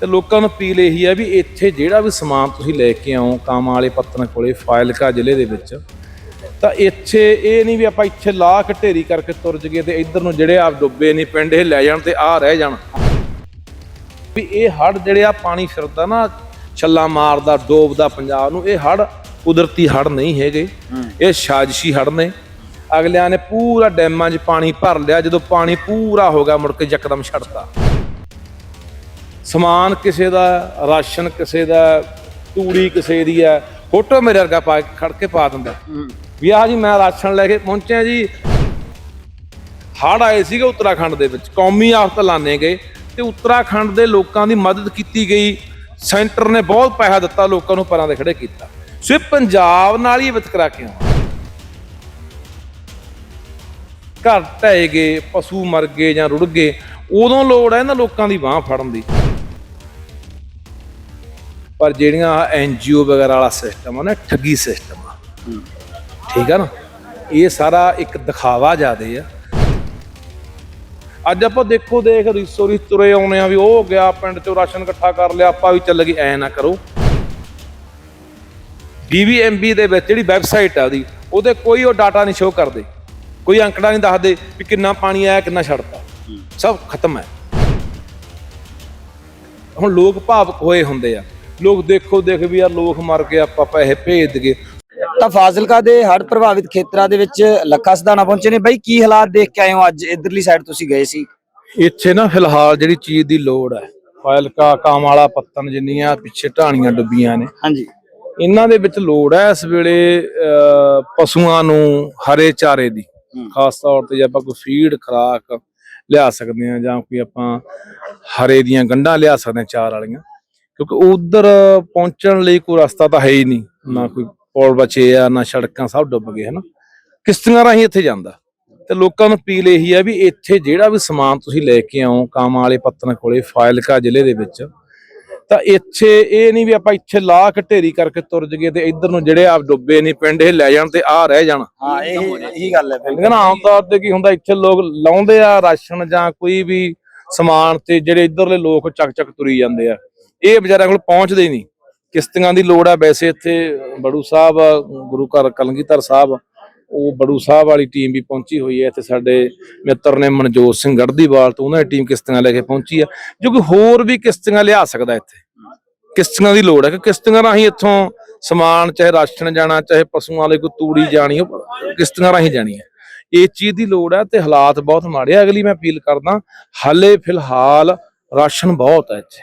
ਤੇ ਲੋਕਾਂ ਨੂੰ ਅਪੀਲ ਇਹੀ ਹੈ ਵੀ ਇੱਥੇ ਜਿਹੜਾ ਵੀ ਸਮਾਨ ਤੁਸੀਂ ਲੈ ਕੇ ਆਓ ਕਾਮਾਂ ਵਾਲੇ ਪੱਤਨ ਕੋਲੇ ਫਾਇਲਕਾ ਜ਼ਿਲ੍ਹੇ ਦੇ ਵਿੱਚ ਤਾਂ ਇੱਥੇ ਇਹ ਨਹੀਂ ਵੀ ਆਪਾਂ ਇੱਥੇ ਲਾ ਕੇ ਢੇਰੀ ਕਰਕੇ ਤੁਰ ਜਗੇ ਤੇ ਇੱਧਰ ਨੂੰ ਜਿਹੜੇ ਆਪ ਡੁੱਬੇ ਨਹੀਂ ਪਿੰਡ ਇਹ ਲੈ ਜਾਣ ਤੇ ਆ ਰਹਿ ਜਾਣ। ਵੀ ਇਹ ਹੜ ਜਿਹੜੇ ਆ ਪਾਣੀ ਫਿਰਦਾ ਨਾ ਛੱਲਾ ਮਾਰਦਾ ਡੋਬਦਾ ਪੰਜਾਬ ਨੂੰ ਇਹ ਹੜ ਕੁਦਰਤੀ ਹੜ ਨਹੀਂ ਹੈਗੇ। ਇਹ ਸਾਜ਼ਿਸ਼ੀ ਹੜ ਨੇ। ਅਗਲਿਆਂ ਨੇ ਪੂਰਾ ਡੈਮਾਂ 'ਚ ਪਾਣੀ ਭਰ ਲਿਆ ਜਦੋਂ ਪਾਣੀ ਪੂਰਾ ਹੋ ਗਿਆ ਮੁੜ ਕੇ ਯਕਦਮ ਛੱਡਤਾ। ਸਮਾਨ ਕਿਸੇ ਦਾ ਰਾਸ਼ਨ ਕਿਸੇ ਦਾ ਤੂੜੀ ਕਿਸੇ ਦੀ ਹੈ ਫੋਟੋ ਮੇਰੇ ਵਰਗਾ ਪਾ ਕੇ ਖੜ ਕੇ ਪਾ ਦਿੰਦਾ। ਵੀ ਆਹ ਜੀ ਮੈਂ ਰਾਸ਼ਨ ਲੈ ਕੇ ਪਹੁੰਚਿਆ ਜੀ। ਹੜ ਆਏ ਸੀਗੇ ਉੱਤਰਾਖੰਡ ਦੇ ਵਿੱਚ ਕੌਮੀ ਆਫਤ ਲਾਣੇ ਗਏ ਤੇ ਉੱਤਰਾਖੰਡ ਦੇ ਲੋਕਾਂ ਦੀ ਮਦਦ ਕੀਤੀ ਗਈ। ਸੈਂਟਰ ਨੇ ਬਹੁਤ ਪੈਸਾ ਦਿੱਤਾ ਲੋਕਾਂ ਨੂੰ ਪਰਾਂ ਦੇ ਖੜੇ ਕੀਤਾ। ਸੋ ਪੰਜਾਬ ਨਾਲ ਹੀ ਵਿਤਕਰਾ ਕਿਉਂ ਘਰ ਢਹਿ ਗਏ ਪਸ਼ੂ ਮਰ ਗਏ ਜਾਂ ਰੁੜ ਗਏ ਉਦੋਂ ਲੋੜ ਹੈ ਇਹਨਾਂ ਲੋਕਾਂ ਦੀ ਬਾਹ ਫੜਨ ਦੀ। ਪਰ ਜਿਹੜੀਆਂ ਐਨ ਐਨਜੀਓ ਵਗੈਰਾ ਵਾਲਾ ਸਿਸਟਮ ਆ ਨਾ, ਠੱਗੀ ਸਿਸਟਮ ਆ। ਠੀਕ ਆ ਨਾ? ਇਹ ਸਾਰਾ ਇੱਕ ਦਿਖਾਵਾ ਜਿਆਦੇ ਆ। ਅੱਜ ਆਪਾਂ ਦੇਖੋ, ਦੇਖ ਰੀਸੋ ਰਿਸ ਤੁਰੇ ਆਉਨੇ ਆ ਵੀ ਉਹ ਹੋ ਗਿਆ, ਪਿੰਡ ਚੋਂ ਰਾਸ਼ਨ ਇਕੱਠਾ ਕਰ ਲਿਆ, ਆਪਾਂ ਵੀ ਚੱਲ ਗਏ, ਐ ਨਾ ਕਰੋ। BBMB ਦੇ ਵਿੱਚ ਜਿਹੜੀ ਵੈਬਸਾਈਟ ਆ ਉਹਦੀ, ਉਹਦੇ ਕੋਈ ਉਹ ਡਾਟਾ ਨਹੀਂ ਸ਼ੋਅ ਕਰਦੇ। ਕੋਈ ਅੰਕੜਾ ਨਹੀਂ ਦੱਸਦੇ ਵੀ ਕਿੰਨਾ ਪਾਣੀ ਆਇਆ, ਕਿੰਨਾ ਛੱਡਤਾ। ਸਭ ਖਤਮ ਹੈ ਹੁਣ ਲੋਕ ਭਾਵਕ ਹੋਏ ਹੁੰਦੇ ਆ। ਲੋਕ ਦੇਖੋ ਦੇਖ ਵੀ ਯਾਰ ਲੋਕ ਮਰ ਗਏ ਆਪਾਂ ਪੈਸੇ ਭੇਜ ਦਈਏ। ਤਾਂ ਫਾਜ਼ਿਲਕਾ ਦੇ ਹੜ੍ਹ ਪ੍ਰਭਾਵਿਤ ਖੇਤਰਾਂ ਦੇ ਵਿੱਚ ਲੱਖਾ ਸਦਾਨਾ ਪਹੁੰਚੇ ਨੇ। ਬਾਈ ਕੀ ਹਾਲਾਤ ਦੇਖ ਕੇ ਆਏ ਹੋ ਅੱਜ? ਇਧਰਲੀ ਸਾਈਡ ਤੁਸੀਂ ਗਏ ਸੀ। ਇੱਥੇ ਨਾ ਫਿਲਹਾਲ ਜਿਹੜੀ ਚੀਜ਼ ਦੀ ਲੋੜ ਹੈ ਫਾਇਲਕਾ ਕਾਮ ਵਾਲਾ ਪੱਤਨ ਜਿੰਨੀਆਂ ਪਿੱਛੇ ਢਾਣੀਆਂ ਡੁੱਬੀਆਂ ਨੇ। ਹਾਂਜੀ। ਇਹਨਾਂ ਦੇ ਵਿੱਚ ਲੋੜ ਹੈ ਇਸ ਵੇਲੇ ਪਸ਼ੂਆਂ ਨੂੰ ਹਰੇ ਚਾਰੇ ਦੀ। ਖਾਸ ਤੌਰ ਤੇ ਜੇ ਆਪਾਂ ਕੋਈ ਫੀਡ ਖਰਾਕ ਲਿਆ ਸਕਦੇ ਹਾਂ ਜਾਂ ਕੋਈ ਆਪਾਂ ਹਰੇ ਦੀਆਂ ਗੰਢਾਂ ਲਿਆ ਸਕਦੇ ਹਾਂ ਚਾਰ ਵਾਲੀਆਂ। ਕਿਉਂਕਿ ਉਧਰ ਪਹੁੰਚਣ ਲਈ ਕੋਈ ਰਸਤਾ ਤਾਂ ਹੈ ਹੀ ਨਹੀਂ ਨਾ ਕੋਈ ਪੁਲ ਬਚੇ ਆ ਨਾ ਸੜਕਾਂ ਸਭ ਡੁੱਬ ਗਏ ਹਨਾ? ਕਿਸ਼ਤੀਆਂ ਰਾਹੀਂ ਇੱਥੇ ਜਾਂਦਾ। ਤੇ ਲੋਕਾਂ ਨੂੰ ਅਪੀਲ ਇਹੀ ਹੈ ਵੀ ਇੱਥੇ ਜਿਹੜਾ ਵੀ ਸਮਾਨ ਤੁਸੀਂ ਲੈ ਕੇ ਆਓ ਕਾਮਾਂ ਵਾਲੇ ਪੱਤਨ ਕੋਲੇ ਫਾਇਲਕਾ ਜ਼ਿਲ੍ਹੇ ਦੇ ਵਿੱਚ ਤਾਂ ਇੱਥੇ ਇਹ ਨਹੀਂ ਵੀ ਆਪਾਂ ਇੱਥੇ ਲਾ ਕੇ ਢੇਰੀ ਕਰਕੇ ਤੁਰ ਜਗੇ ਤੇ ਇੱਧਰ ਨੂੰ ਜਿਹੜੇ ਆਪ ਡੁੱਬੇ ਨਹੀਂ ਪਿੰਡ ਇਹ ਲੈ ਜਾਣ ਤੇ ਆ ਰਹਿ ਜਾਣ। ਹਾਂ ਇਹ ਇਹੀ ਗੱਲ ਹੈ ਹੈ ਨਾ ਆਮ ਤੌਰ ਤੇ ਕੀ ਹੁੰਦਾ ਇੱਥੇ ਲੋਕ ਲਾਉਂਦੇ ਆ ਰਾਸ਼ਨ ਜਾਂ ਕੋਈ ਵੀ ਸਮਾਨ ਤੇ ਜਿਹੜੇ ਇੱਧਰਲੇ ਲੋਕ ਚੱਕ ਚੱਕ ਤੁਰੀ ਜਾਂਦੇ ਆ। ਇਹ ਵਿਚਾਰਿਆਂ ਕੋਲ ਪਹੁੰਚਦੇ ਹੀ ਨਹੀਂ। ਕਿਸ਼ਤੀਆਂ ਦੀ ਲੋੜ ਆ ਵੈਸੇ ਇੱਥੇ, ਬੜੂ ਸਾਹਿਬ, ਗੁਰੂ ਘਰ ਕਲਗੀਧਰ ਸਾਹਿਬ, ਉਹ ਬੜੂ ਸਾਹਿਬ ਵਾਲੀ ਟੀਮ ਵੀ ਪਹੁੰਚੀ ਹੋਈ ਹੈ। ਇੱਥੇ ਸਾਡੇ ਮਿੱਤਰ ਨੇ ਮਨਜੋਤ ਸਿੰਘ ਗੜਦੀਵਾਲ ਤੋਂ ਉਹਨਾਂ ਦੀ ਟੀਮ ਕਿਸ਼ਤੀਆਂ ਲੈ ਕੇ ਪਹੁੰਚੀ ਆ। ਜੋ ਕਿ ਹੋਰ ਵੀ ਕਿਸ਼ਤੀਆਂ ਲਿਆ ਸਕਦਾ ਇੱਥੇ। ਕਿਸ਼ਤੀਆਂ ਦੀ ਲੋੜ ਹੈ ਕਿ ਕਿਸ਼ਤੀਆਂ ਰਾਹੀਂ ਇੱਥੋਂ ਸਮਾਨ, ਚਾਹੇ ਰਾਸ਼ਨ ਜਾਣਾ, ਚਾਹੇ ਪਸ਼ੂਆਂ ਲਈ ਕੋਈ ਤੂੜੀ ਜਾਣੀ, ਉਹ ਕਿਸ਼ਤੀਆਂ ਰਾਹੀਂ ਜਾਣੀ ਹੈ ਇਹ ਚੀਜ਼ ਦੀ ਲੋੜ ਹੈ ਤੇ ਹਾਲਾਤ ਬਹੁਤ ਮਾੜੇ ਆ। ਅਗਲੀ ਮੈਂ ਅਪੀਲ ਕਰਦਾ, ਹਾਲੇ ਫਿਲਹਾਲ ਰਾਸ਼ਨ ਬਹੁਤ ਹੈ ਇੱਥੇ।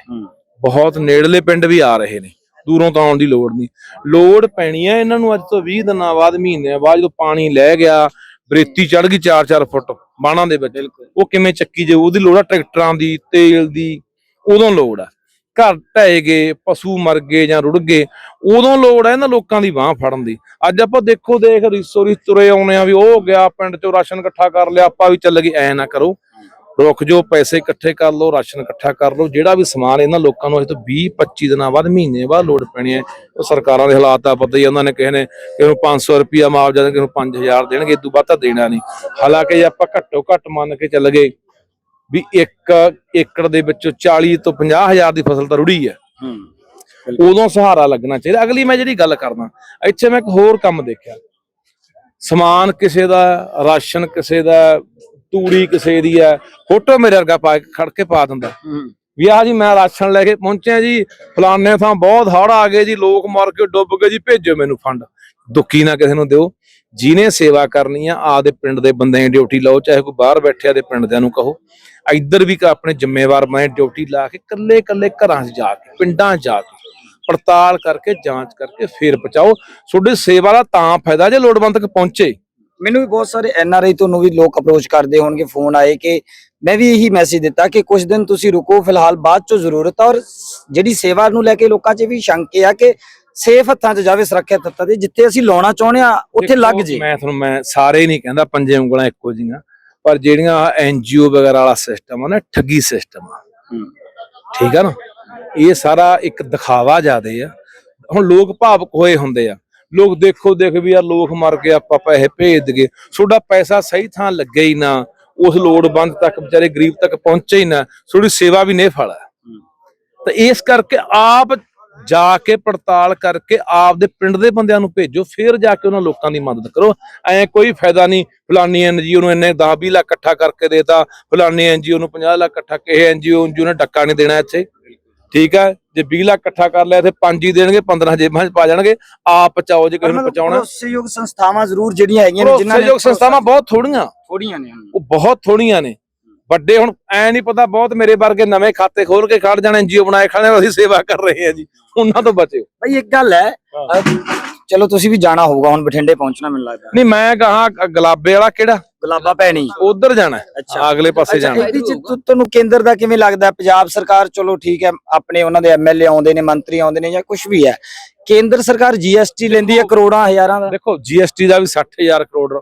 ਬਹੁਤ ਨੇੜਲੇ ਪਿੰਡ ਵੀ ਆ ਰਹੇ ਨੇ ਦੂਰੋਂ ਤਾਂ ਆਉਣ ਦੀ ਲੋੜ ਨਹੀਂ। ਲੋੜ ਪੈਣੀ ਹੈ ਇਹਨਾਂ ਨੂੰ ਅੱਜ ਤੋਂ 20 ਦਿਨਾਂ ਬਾਅਦ ਮਹੀਨਿਆਂ ਬਾਅਦ ਜਦੋਂ ਪਾਣੀ ਲੈ ਗਿਆ ਬਰੇਤੀ ਚੜ ਗਈ 4-4 ਫੁੱਟ ਬਾਣਾ ਦੇ ਵਿੱਚ। ਉਹ ਕਿਵੇਂ ਚੱਕੀ ਜੇ ਉਹਦੀ ਲੋੜ ਆ ਟਰੈਕਟਰਾਂ ਦੀ ਤੇਲ ਦੀ ਉਦੋਂ ਲੋੜ ਆ। ਘਰ ਢਹਿ ਗਏ ਪਸ਼ੂ ਮਰ ਗਏ ਜਾਂ ਰੁੜ ਗਏ ਉਦੋਂ ਲੋੜ ਹੈ ਇਹਨਾਂ ਲੋਕਾਂ ਦੀ ਬਾਹ ਫੜਨ ਦੀ। ਅੱਜ ਆਪਾਂ ਦੇਖੋ ਦੇਖ ਰਿਸੋ ਰਿਸ ਤੁਰੇ ਆਉਨੇ ਆ ਵੀ ਉਹ ਗਿਆ ਪਿੰਡ ਚੋਂ ਰਾਸ਼ਨ ਇਕੱਠਾ ਕਰ ਲਿਆ ਆਪਾਂ ਵੀ ਚੱਲ ਗਏ ਐ ਨਾ ਕਰੋ। ਰੁਕ ਜੋ ਪੈਸੇ ਇਕੱਠੇ ਕਰ ਲਓ ਰਾਸ਼ਨ ਇਕੱਠਾ ਕਰ ਲਓ ਜਿਹੜਾ ਵੀ ਸਮਾਨ ਇਹਨਾਂ ਲੋਕਾਂ ਨੂੰ ਅਜੇ ਤੋਂ 20 25 ਦਿਨਾਂ ਬਾਅਦ ਮਹੀਨੇ ਬਾਅਦ ਲੋੜ ਪੈਣੀ ਹੈ ਉਹ ਸਰਕਾਰਾਂ ਦੇ ਹਾਲਾਤ ਦਾ ਪਤਾ ਹੀ ਉਹਨਾਂ ਨੇ ਕਿਸੇ ਨੇ ਕਿਸੇ ਨੂੰ 500 ਰੁਪਿਆ ਮੁਆਵਜ਼ਾ ਦੇਣ ਕਿਸੇ ਨੂੰ 5000 ਦੇਣਗੇ ਇਦੋਂ ਵੱਧ ਤਾਂ ਦੇਣਾ ਨਹੀਂ। ਹਾਲਾਂਕਿ ਜੇ ਆਪਾਂ ਘੱਟੋ ਘੱਟ ਮੰਨ ਕੇ ਚੱਲ ਗਏ ਵੀ ਇੱਕ ਏਕੜ ਦੇ ਵਿੱਚੋਂ 40 ਤੋਂ 50000 ਦੀ ਫਸਲ ਤਾਂ ਰੁੜੀ ਹੈ। ਉਦੋਂ ਸਹਾਰਾ ਲੱਗਣਾ ਚਾਹੀਦਾ। ਅਗਲੀ ਮੈਂ ਜਿਹੜੀ ਗੱਲ ਕਰਦਾ ਇੱਥੇ ਮੈਂ ਇੱਕ ਹੋਰ ਕੰਮ ਦੇਖਿਆ। ਸਮਾਨ ਕਿਸੇ ਦਾ ਰਾਸ਼ਨ ਕਿਸੇ ਦਾ ਤੂੜੀ ਕਿਸੇ ਦੀ ਹੈ ਫੋਟੋ ਮੇਰੇ ਵਰਗਾ ਪਾ ਕੇ ਖੜ ਕੇ ਪਾ ਦਿੰਦਾ। ਵੀ ਆਹ ਜੀ ਮੈਂ ਰਾਸ਼ਨ ਲੈ ਕੇ ਪਹੁੰਚਿਆ ਜੀ ਫਲਾਣੇ ਥਾਂ ਬਹੁਤ ਹੜ੍ਹ ਆ ਗਏ ਜੀ ਲੋਕ ਮਰ ਕੇ ਡੁੱਬ ਗਏ ਜੀ ਭੇਜੋ ਮੈਨੂੰ ਫੰਡ। ਦੁੱਕੀ ਨਾ ਕਿਸੇ ਨੂੰ ਦਿਓ। ਜਿਹਨੇ ਸੇਵਾ ਕਰਨੀ ਆ ਆਪਦੇ ਪਿੰਡ ਦੇ ਬੰਦਿਆਂ ਦੀ ਡਿਊਟੀ ਲਾਓ ਚਾਹੇ ਕੋਈ ਬਾਹਰ ਬੈਠਿਆ ਦੇ ਪਿੰਡ ਦਿਆਂ ਨੂੰ ਕਹੋ। ਇੱਧਰ ਵੀ ਆਪਣੇ ਜ਼ਿੰਮੇਵਾਰ ਬਣੇ ਡਿਊਟੀ ਲਾ ਕੇ ਕੱਲੇ ਕੱਲੇ ਘਰਾਂ 'ਚ ਜਾ ਕੇ ਪਿੰਡਾਂ 'ਚ ਜਾ ਕੇ ਪੜਤਾਲ ਕਰਕੇ ਜਾਂਚ ਕਰਕੇ ਫੇਰ ਪਹੁੰਚਾਓ। ਤੁਹਾਡੀ ਸੇਵਾ ਦਾ ਤਾਂ ਫਾਇਦਾ ਜੇ ਲੋੜਵੰਦ ਤੱਕ ਪਹੁੰਚੇ। ਮੈਨੂੰ ਵੀ ਬਹੁਤ ਸਾਰੇ ਐਨ ਆਰ ਆਈ ਤੁਹਾਨੂੰ ਵੀ ਲੋਕ ਅਪਰੋਚ ਕਰਦੇ ਹੋਣਗੇ ਫੋਨ ਆਏ ਕਿ ਮੈਂ ਵੀ ਇਹੀ ਮੈਸੇਜ ਦਿੱਤਾ ਕਿ ਕੁਝ ਦਿਨ ਤੁਸੀਂ ਰੁਕੋ ਫਿਲਹਾਲ ਬਾਅਦ ਚੋਂ ਜ਼ਰੂਰਤ ਔਰ ਜਿਹੜੀ ਸੇਵਾ ਨੂੰ ਲੈ ਕੇ ਲੋਕਾਂ 'ਚ ਵੀ ਸ਼ੰਕੇ ਆ ਕਿ ਸੇਫ ਹੱਥਾਂ 'ਚ ਜਾਵੇ ਸੁਰੱਖਿਅਤ ਹੱਥਾਂ ਤੇ ਜਿੱਥੇ ਅਸੀਂ ਲਾਉਣਾ ਚਾਹੁੰਦੇ ਆ ਉੱਥੇ ਲੱਗ ਜੇ। ਮੈਂ ਤੁਹਾਨੂੰ ਮੈਂ ਸਾਰੇ ਨਹੀਂ ਕਹਿੰਦਾ ਪੰਜੇ ਉਂਗਲਾਂ ਇੱਕੋ ਜੀਆਂ ਪਰ ਜਿਹੜੀਆਂ ਐਨਜੀਓ ਵਗੈਰਾ ਵਾਲਾ ਸਿਸਟਮ ਆ ਨਾ ਠੱਗੀ ਸਿਸਟਮ ਆ। ਠੀਕ ਆ ਨਾ? ਇਹ ਸਾਰਾ ਇੱਕ ਦਿਖਾਵਾ ਜ਼ਿਆਦੇ ਆ। ਹੁਣ ਲੋਕ ਭਾਵਕ ਹੋਏ ਹੁੰਦੇ ਆ। ਲੋਕ ਦੇਖੋ ਦੇਖ ਵੀ ਯਾਰ ਲੋਕ ਮਰ ਗਏ ਆਪਾਂ ਪੈਸੇ ਭੇਜ ਦਈਏ। ਤੁਹਾਡਾ ਪੈਸਾ ਸਹੀ ਥਾਂ ਲੱਗੇ ਹੀ ਨਾ। ਉਸ ਲੋੜਵੰਦ ਤੱਕ ਵਿਚਾਰੇ ਗਰੀਬ ਤੱਕ ਪਹੁੰਚੇ ਹੀ ਨਾ। ਤੁਹਾਡੀ ਸੇਵਾ ਵੀ ਨਹੀਂ ਫਲਾ ਤਾਂ ਇਸ ਕਰਕੇ ਆਪ ਜਾ ਕੇ ਪੜਤਾਲ ਕਰਕੇ ਆਪ ਦੇ ਪਿੰਡ ਦੇ ਬੰਦਿਆਂ ਨੂੰ ਭੇਜੋ ਫਿਰ ਜਾ ਕੇ ਉਹਨਾਂ ਲੋਕਾਂ ਦੀ ਮਦਦ ਕਰੋ। ਐ ਕੋਈ ਫਾਇਦਾ ਨਹੀਂ ਫਲਾਨੀ ਐਨਜੀਓ ਨੂੰ ਇੰਨੇ 10 20 ਲੱਖ ਇਕੱਠਾ ਕਰਕੇ ਦੇਤਾ ਫਲਾਨੀ ਐਨਜੀਓ ਨੂੰ 50 ਲੱਖ ਇਕੱਠਾ ਕਿਸੇ ਐਨਜੀਓ ਨੇ ਟੱਕਾ ਨਹੀਂ ਦੇਣਾ ਇੱਥੇ। ਠੀਕ ਹੈ ਜੇ 20 ਲੱਖ ਇਕੱਠਾ ਕਰ ਲਿਆ ਤੇ ਪੰਜ ਹੀ ਦੇਣਗੇ 15 ਜੇਬਾਂ 'ਚ ਪਾ ਜਾਣਗੇ ਆਪ ਪਚਾਓ ਜੇ ਕਿਸੇ ਨੂੰ ਪਚਾਉਣਾ ਭਰੋਸੇਯੋਗ ਸੰਸਥਾਵਾਂ ਜ਼ਰੂਰ ਜਿਹੜੀਆਂ ਹੈਗੀਆਂ ਨੇ ਜਿਨ੍ਹਾਂ ਨੇ ਭਰੋਸੇਯੋਗ ਸੰਸਥਾਵਾਂ ਬਹੁਤ ਥੋੜੀਆਂ। ਥੋੜੀਆਂ ਨੇ ਉਹ ਬਹੁਤ ਥੋੜੀਆਂ ਨੇ। ਵੱਡੇ ਹੁਣ ਐ ਨਹੀਂ ਪਤਾ ਬਹੁਤ ਮੇਰੇ ਵਰਗੇ ਨਵੇਂ ਖਾਤੇ ਖੋਲ ਕੇ ਖੜ ਜਾਣ ਐਨਜੀਓ ਬਣਾਏ ਖੜੇ ਅਸੀਂ ਸੇਵਾ ਕਰ ਰਹੇ ਹਾਂ ਜੀ। ਉਹਨਾਂ ਤੋਂ ਬਚਿਓ। ਬਈ ਇੱਕ ਗੱਲ ਹੈ ਚਲੋ ਤੁਸੀਂ ਵੀ ਜਾਣਾ ਹੋਊਗਾ ਹੁਣ ਬਠਿੰਡੇ ਪਹੁੰਚਣਾ ਮੈਨੂੰ ਲੱਗਦਾ। ਨਹੀਂ ਮੈਂ ਕਹਾ ਗਲਾਬੇ ਵਾਲਾ ਕਿਹੜਾ? ਗੁਲਾਬਾ ਭੈਣੀ ਉਧਰ ਜਾਣਾ। ਅੱਛਾ। ਅਗਲੇ ਪਾਸੇ ਜਾਣਾ। ਇਹਦੇ ਚ ਤੁ- ਤੁਹਾਨੂੰ ਕੇਂਦਰ ਦਾ ਕਿਵੇਂ ਲੱਗਦਾ? ਪੰਜਾਬ ਸਰਕਾਰ ਚਲੋ ਠੀਕ ਹੈ ਆਪਣੇ ਉਹਨਾਂ ਦੇ ਐਮਐਲਏ ਆਉਂਦੇ ਨੇ ਮੰਤਰੀ ਆਉਂਦੇ ਨੇ ਜਾਂ ਕੁਝ ਵੀ ਹੈ। ਕੇਂਦਰ ਸਰਕਾਰ ਜੀਐਸਟੀ ਲੈਂਦੀ ਹੈ ਕਰੋੜਾਂ ਹਜ਼ਾਰਾਂ ਦਾ? ਦੇਖੋ ਜੀਐਸਟੀ ਦਾ ਵੀ 60000 ਕਰੋੜ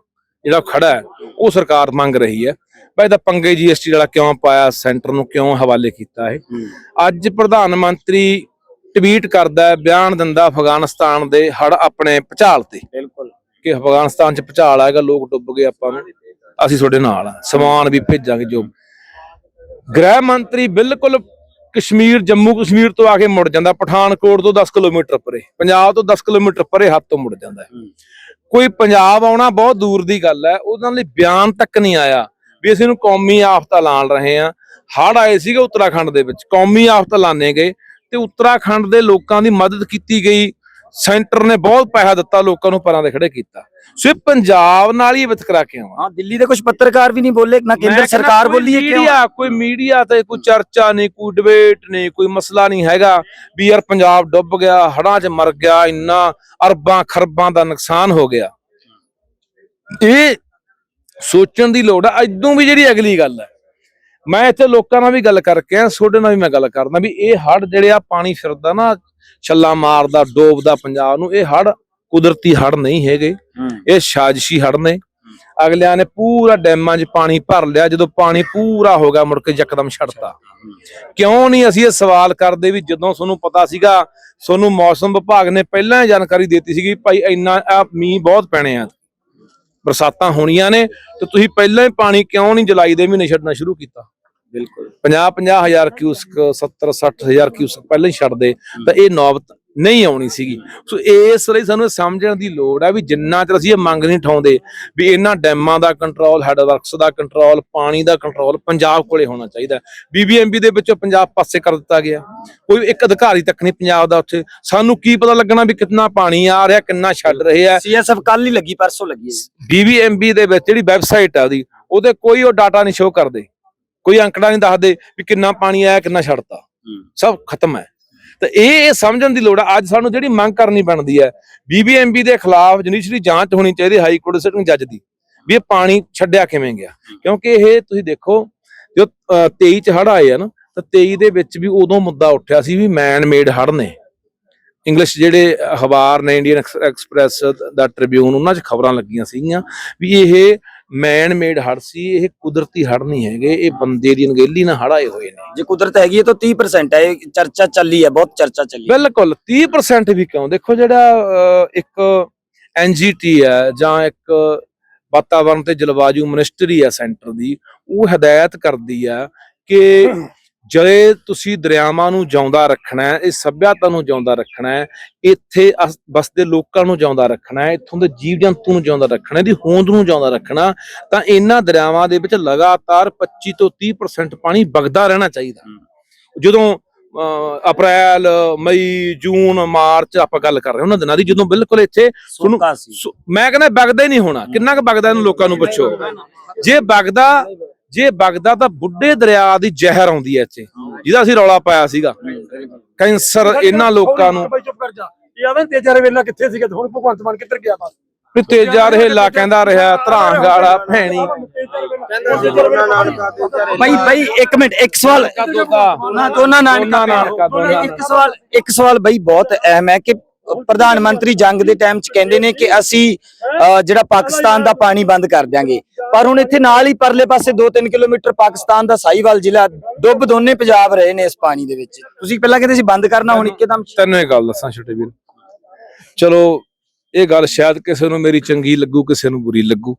ਜਿਹੜਾ ਖੜਾ ਹੈ ਉਹ ਸਰਕਾਰ ਮੰਗ ਰਹੀ ਹੈ। ਭਾਈ ਤਾਂ ਪੰਗੇ ਜੀਐਸਟੀ ਵਾਲਾ ਕਿਉਂ ਪਾਇਆ ਸੈਂਟਰ ਨੂੰ ਕਿਉਂ ਹਵਾਲੇ ਕੀਤਾ ਹੈ। ਅੱਜ ਪ੍ਰਧਾਨ ਮੰਤਰੀ ਟਵੀਟ ਕਰਦਾ ਹੈ ਬਿਆਨ ਦਿੰਦਾ ਅਫਗਾਨਿਸਤਾਨ ਦੇ ਹੜ ਆਪਣੇ ਭੁਚਾਲ ਤੇ। ਬਿਲਕੁਲ। ਕਿ ਅਫਗਾਨਿਸਤਾਨ ਚ ਭੁਚਾਲ ਆਏਗਾ ਲੋਕ ਡੁੱਬ ਗਏ ਆਪਾਂ ਨੂੰ। ਅਸੀਂ ਤੁਹਾਡੇ ਨਾਲ ਆ ਸਮਾਨ ਵੀ ਭੇਜਾਂਗੇ ਜੋ। ਗ੍ਰਹਿ ਮੰਤਰੀ ਬਿਲਕੁਲ ਕਸ਼ਮੀਰ ਜੰਮੂ ਕਸ਼ਮੀਰ ਤੋਂ ਆ ਕੇ ਮੁੜ ਜਾਂਦਾ। ਪਠਾਨਕੋਟ ਤੋਂ 10 ਕਿਲੋਮੀਟਰ ਪਰੇ ਪੰਜਾਬ ਤੋਂ 10 ਕਿਲੋਮੀਟਰ ਪਰੇ ਹੱਥ ਤੋਂ ਮੁੜ ਜਾਂਦਾ। ਕੋਈ ਪੰਜਾਬ ਆਉਣਾ ਬਹੁਤ ਦੂਰ ਦੀ ਗੱਲ ਹੈ। ਉਹਨਾਂ ਲਈ ਬਿਆਨ ਤੱਕ ਨਹੀਂ ਆਇਆ ਵੀ ਅਸੀਂ ਨੂੰ ਕੌਮੀ ਆਫਤ ਐਲਾਨ ਰਹੇ ਹਾਂ। ਹੜ੍ਹ ਆਏ ਸੀਗੇ ਉੱਤਰਾਖੰਡ ਦੇ ਵਿੱਚ। ਕੌਮੀ ਆਫਤ ਐਲਾਨੇ ਗਏ ਤੇ ਉੱਤਰਾਖੰਡ ਦੇ ਲੋਕਾਂ ਦੀ ਮਦਦ ਕੀਤੀ ਗਈ। ਸੈਂਟਰ ਨੇ ਬਹੁਤ ਪੈਸਾ ਦਿੱਤਾ ਲੋਕਾਂ ਨੂੰ ਪਰਾਂ ਦੇ ਖੜੇ ਕੀਤਾ। ਸੋ ਇਹ ਪੰਜਾਬ ਨਾਲ ਹੀ ਵਿਤਕਰਾ ਕੇ ਆਵਾਂ। ਹਾਂ ਦਿੱਲੀ ਦੇ ਕੁਝ ਪੱਤਰਕਾਰ ਵੀ ਨਹੀਂ ਬੋਲੇ ਨਾ ਕੇਂਦਰ ਸਰਕਾਰ ਬੋਲੀ ਹੈ ਕਿਉਂ? ਮੀਡੀਆ ਕੋਈ ਮੀਡੀਆ ਤੇ ਕੋਈ ਚਰਚਾ ਨਹੀਂ ਕੋਈ ਡਿਬੇਟ ਨਹੀਂ ਕੋਈ ਮਸਲਾ ਨਹੀਂ ਹੈਗਾ ਵੀ ਯਾਰ ਪੰਜਾਬ ਡੁੱਬ ਗਿਆ ਹੜਾਂ 'ਚ ਮਰ ਗਿਆ ਇੰਨਾ ਅਰਬਾਂ ਖਰਬਾਂ ਦਾ ਨੁਕਸਾਨ ਹੋ ਗਿਆ। ਇਹ ਸੋਚਣ ਦੀ ਲੋੜ ਆ ਇਦੋਂ ਵੀ ਜਿਹੜੀ ਅਗਲੀ ਗੱਲ ਹੈ। ਮੈਂ ਇੱਥੇ ਲੋਕਾਂ ਨਾਲ ਵੀ ਗੱਲ ਕਰਕੇ ਆ ਤੁਹਾਡੇ ਨਾਲ ਵੀ ਮੈਂ ਗੱਲ ਕਰਦਾ ਵੀ ਇਹ ਹੜ ਜਿਹੜੇ ਆ ਪਾਣੀ ਫਿਰਦਾ ਨਾ ਛੱਲਾ ਮਾਰਦਾ ਡੋਬਦਾ ਪੰਜਾਬ ਨੂੰ ਇਹ ਹੜ ਕੁਦਰਤੀ ਹੜ ਨਹੀਂ ਹੈਗੇ। ਇਹ ਸਾਜ਼ਿਸ਼ੀ ਹੜ ਨੇ। ਅਗਲਿਆਂ ਨੇ ਪੂਰਾ ਡੈਮਾਂ 'ਚ ਪਾਣੀ ਭਰ ਲਿਆ ਜਦੋਂ ਪਾਣੀ ਪੂਰਾ ਹੋ ਗਿਆ ਮੁੜ ਕੇ ਯਕਦਮ ਛੱਡਤਾ। ਕਿਉਂ ਨਹੀਂ ਅਸੀਂ ਇਹ ਸਵਾਲ ਕਰਦੇ ਵੀ ਜਦੋਂ ਤੁਹਾਨੂੰ ਪਤਾ ਸੀਗਾ ਤੁਹਾਨੂੰ ਮੌਸਮ ਵਿਭਾਗ ਨੇ ਪਹਿਲਾਂ ਹੀ ਜਾਣਕਾਰੀ ਦਿੱਤੀ ਸੀਗੀ ਭਾਈ ਇੰਨਾ ਆ ਮੀਂਹ ਬਹੁਤ ਪੈਣੇ ਆ। ਬਰਸਾਤਾਂ ਹੋਣੀਆਂ ਨੇ ਤੇ ਤੁਸੀਂ ਪਹਿਲਾਂ ਹੀ ਪਾਣੀ ਕਿਉਂ ਨਹੀਂ ਜੁਲਾਈ ਦੇ ਮਹੀਨੇ ਛੱਡਣਾ ਸ਼ੁਰੂ ਕੀਤਾ? ਬਿਲਕੁਲ। 50 50 ਹਜ਼ਾਰ ਕਿਊਸਕ 70 60 ਹਜ਼ਾਰ ਕਿਊਸਕ ਪਹਿਲਾਂ ਹੀ ਛੱਡਦੇ ਤਾਂ ਇਹ ਨੌਬਤ ਨਹੀਂ ਆਉਣੀ ਸੀਗੀ। ਸੋ ਇਸ ਲਈ ਸਾਨੂੰ ਸਮਝਣ ਦੀ ਲੋੜ ਹੈ ਵੀ ਜਿੰਨਾ ਚਿਰ ਅਸੀਂ ਇਹ ਮੰਗ ਨਹੀਂ ਠਾਉਂਦੇ ਵੀ ਇਹਨਾਂ ਡੈਮਾਂ ਦਾ ਕੰਟਰੋਲ ਹੈਡਵਰਕਸ ਦਾ ਕੰਟਰੋਲ ਪਾਣੀ ਦਾ ਕੰਟਰੋਲ ਪੰਜਾਬ ਕੋਲੇ ਹੋਣਾ ਚਾਹੀਦਾ। ਬੀਬੀਐਮਬੀ ਦੇ ਵਿੱਚੋਂ ਪੰਜਾਬ ਪਾਸੇ ਕਰ ਦਿੱਤਾ ਗਿਆ। ਕੋਈ ਇੱਕ ਅਧਿਕਾਰੀ ਤੱਕ ਨਹੀਂ ਪੰਜਾਬ ਦਾ ਉੱਥੇ। ਸਾਨੂੰ ਕੀ ਪਤਾ ਲੱਗਣਾ ਵੀ ਕਿੰਨਾ ਪਾਣੀ ਆ ਰਿਹਾ ਕਿੰਨਾ ਛੱਡ ਰਹੇ ਆ। ਸੀਐਸਐਫ ਕੱਲ ਹੀ ਲੱਗੀ ਪਰਸੋਂ ਲੱਗੀ ਹੈ। ਬੀਬੀਐਮਬੀ ਦੇ ਵਿੱਚ ਜਿਹੜੀ ਵੈਬਸਾਈਟ ਆ ਉਹਦੀ ਉਹਦੇ ਕੋਈ ਉਹ ਡਾਟਾ ਨਹੀਂ ਸ਼ੋ ਕਰਦੇ। ਕੋਈ ਅੰਕੜਾ ਨਹੀਂ ਦੱਸਦੇ ਵੀ ਕਿੰਨਾ ਪਾਣੀ ਆਇਆ ਕਿੰਨਾ ਛੱਡਤਾ। ਸਭ ਖਤਮ ਹੈ। ਤਾਂ ਇਹ ਇਹ ਸਮਝਣ ਦੀ ਲੋੜ ਆ। ਅੱਜ ਸਾਨੂੰ ਜਿਹੜੀ ਮੰਗ ਕਰਨੀ ਬਣਦੀ ਹੈ ਬੀਬੀਐਮਬੀ ਦੇ ਖਿਲਾਫ ਜੁਡੀਸ਼ਰੀ ਜਾਂਚ ਹੋਣੀ ਚਾਹੀਦੀ ਹਾਈ ਕੋਰਟ ਸਿਟਿੰਗ ਜੱਜ ਦੀ ਵੀ ਇਹ ਪਾਣੀ ਛੱਡਿਆ ਕਿਵੇਂ ਗਿਆ। ਕਿਉਂਕਿ ਇਹ ਤੁਸੀਂ ਦੇਖੋ ਜੋ 23 ਚ ਹੜ ਆਏ ਆ ਨਾ ਤਾਂ 23 ਦੇ ਵਿੱਚ ਵੀ ਉਦੋਂ ਮੁੱਦਾ ਉੱਠਿਆ ਸੀ ਵੀ ਮੈਨ ਮੇਡ ਹੜ ਨੇ। ਇੰਗਲਿਸ਼ ਜਿਹੜੇ ਅਖਬਾਰ ਨੇ ਇੰਡੀਅਨ ਐਕਸਪ੍ਰੈਸ ਦਾ ਟ੍ਰਿਬਿਊਨ ਉਹਨਾਂ 'ਚ ਖਬਰਾਂ ਲੱਗੀਆਂ ਸੀਗੀਆਂ ਵੀ ਇਹ ਮੈਨ ਮੇਡ ਹੜ ਸੀ ਇਹ ਕੁਦਰਤੀ ਹੜ ਨਹੀਂ ਹੈਗੇ ਇਹ ਬੰਦੇ ਦੀ ਅਣਗਹਿਲੀ ਨਾਲ ਹੜ ਆਏ ਹੋਏ ਨੇ। ਜੇ ਕੁਦਰਤ ਹੈਗੀ ਹੈ ਤਾਂ 30% ਹੈ ਇਹ ਚਰਚਾ ਚੱਲੀ ਹੈ ਬਹੁਤ ਚਰਚਾ ਚੱਲੀ ਹੈ। ਬਿਲਕੁਲ 30% ਵੀ ਕਿਉਂ? ਦੇਖੋ ਜਿਹੜਾ ਇੱਕ ਐਨਜੀਟੀ ਹੈ ਜਾਂ ਇੱਕ ਵਾਤਾਵਰਣ ਤੇ ਜਲਵਾਯੂ ਮਿਨਿਸਟਰੀ ਹੈ ਸੈਂਟਰ ਦੀ ਉਹ ਹਦਾਇਤ ਕਰਦੀ ਹੈ ਕਿ ਜੇ ਤੁਸੀਂ ਦਰਿਆਵਾਂ ਨੂੰ ਜਿਉਂਦਾ ਰੱਖਣਾ ਹੈ ਇਹ ਸੱਭਿਅਤਾ ਨੂੰ ਜਿਉਂਦਾ ਰੱਖਣਾ ਹੈ ਇੱਥੇ ਬਸਦੇ ਲੋਕਾਂ ਨੂੰ ਜਿਉਂਦਾ ਰੱਖਣਾ ਹੈ ਇੱਥੋਂ ਦੇ ਜੀਵ ਜੰਤੂ ਨੂੰ ਜਿਉਂਦਾ ਰੱਖਣਾ ਹੈ ਦੀ ਹੋਂਦ ਨੂੰ ਜਿਉਂਦਾ ਰੱਖਣਾ ਤਾਂ ਇਹਨਾਂ ਦਰਿਆਵਾਂ ਦੇ ਵਿੱਚ ਲਗਾਤਾਰ 25 ਤੋਂ 30% ਪਾਣੀ ਵਗਦਾ ਰਹਿਣਾ ਚਾਹੀਦਾ। ਜਦੋਂ ਅਪ੍ਰੈਲ ਮਈ ਜੂਨ ਮਾਰਚ ਆਪਾਂ ਗੱਲ ਕਰ ਰਹੇ ਹਾਂ ਉਹਨਾਂ ਦਿਨਾਂ ਦੀ ਜਦੋਂ ਬਿਲਕੁਲ ਇੱਥੇ ਤੁਹਾਨੂੰ ਮੈਂ ਕਹਿੰਦਾ ਵਗਦਾ ਹੀ ਨਹੀਂ ਹੋਣਾ ਕਿੰਨਾ ਕੁ ਵਗਦਾ ਇਹਨੂੰ ਲੋਕਾਂ ਨੂੰ ਪੁੱਛੋ। ਜੇ ਵਗਦਾ ਜੇ ਵਗਦਾ ਤਾਂ ਬੁੱਢੇ ਦਰਿਆ ਦੀ ਜ਼ਹਿਰ ਆਉਂਦੀ ਹੈ ਇੱਥੇ ਜਿਹਦਾ ਅਸੀਂ ਰੌਲਾ ਪਾਇਆ ਸੀਗਾ। ਕੈਂਸਰ ਇਹਨਾਂ ਲੋਕਾਂ ਨੂੰ। ਬਾਈ ਚੁੱਪ ਕਰ ਜਾ। ਇਹ ਆਵੇਂ ਤੇਜਾ ਵੇਲਾ ਕਿੱਥੇ ਸੀਗਾ ਤੇ ਹੁਣ ਭਗਵੰਤ ਮਾਨ ਕਿੱਧਰ ਗਿਆ ਤਾ ਵੀ ਤੇਜਾ ਰਹੇਲਾ ਕਹਿੰਦਾ ਰਿਹਾ ਧਰਾਂਗ ਵਾਲਾ ਭੈਣੀ। ਭਾਈ ਭਾਈ ਇੱਕ ਮਿੰਟ ਇੱਕ ਸਵਾਲ। ਦੋਦਾ ਦੋਨਾਂ ਨਾਨਕਾ ਨਾਨਕਾ, ਇੱਕ ਸਵਾਲ ਇੱਕ ਸਵਾਲ ਬਈ ਬਹੁਤ ਅਹਿਮ ਹੈ ਕਿ ਪ੍ਰਧਾਨ ਮੰਤਰੀ ਜੰਗ ਦੇ ਟਾਈਮ 'ਚ ਕਹਿੰਦੇ ਨੇ ਕਿ ਅਸੀਂ ਜਿਹੜਾ ਪਾਕਿਸਤਾਨ ਦਾ ਪਾਣੀ ਬੰਦ ਕਰ ਦਿਆਂਗੇ। ਪਰ ਹੁਣ ਇੱਥੇ ਨਾਲ ਹੀ ਪਰਲੇ ਪਾਸੇ 2-3 ਕਿਲੋਮੀਟਰ ਪਾਕਿਸਤਾਨ ਦਾ ਸਾਈਵਾਲ ਜ਼ਿਲ੍ਹਾ ਡੁੱਬ ਦੋਨੇ ਪੰਜਾਬ ਰਹੇ ਨੇ ਇਸ ਪਾਣੀ ਦੇ ਵਿੱਚ। ਤੁਸੀਂ ਪਹਿਲਾਂ ਕਹਿੰਦੇ ਸੀ ਬੰਦ ਕਰਨਾ ਹੁਣ ਇੱਕਦਮ ਤੈਨੂੰ ਇਹ ਗੱਲ ਦੱਸਾਂ ਛੋਟੇ ਵੀਰ। ਚਲੋ ਇਹ ਗੱਲ ਸ਼ਾਇਦ ਕਿਸੇ ਨੂੰ ਮੇਰੀ ਚੰਗੀ ਲੱਗੂ ਕਿਸੇ ਨੂੰ ਬੁਰੀ ਲੱਗੂ।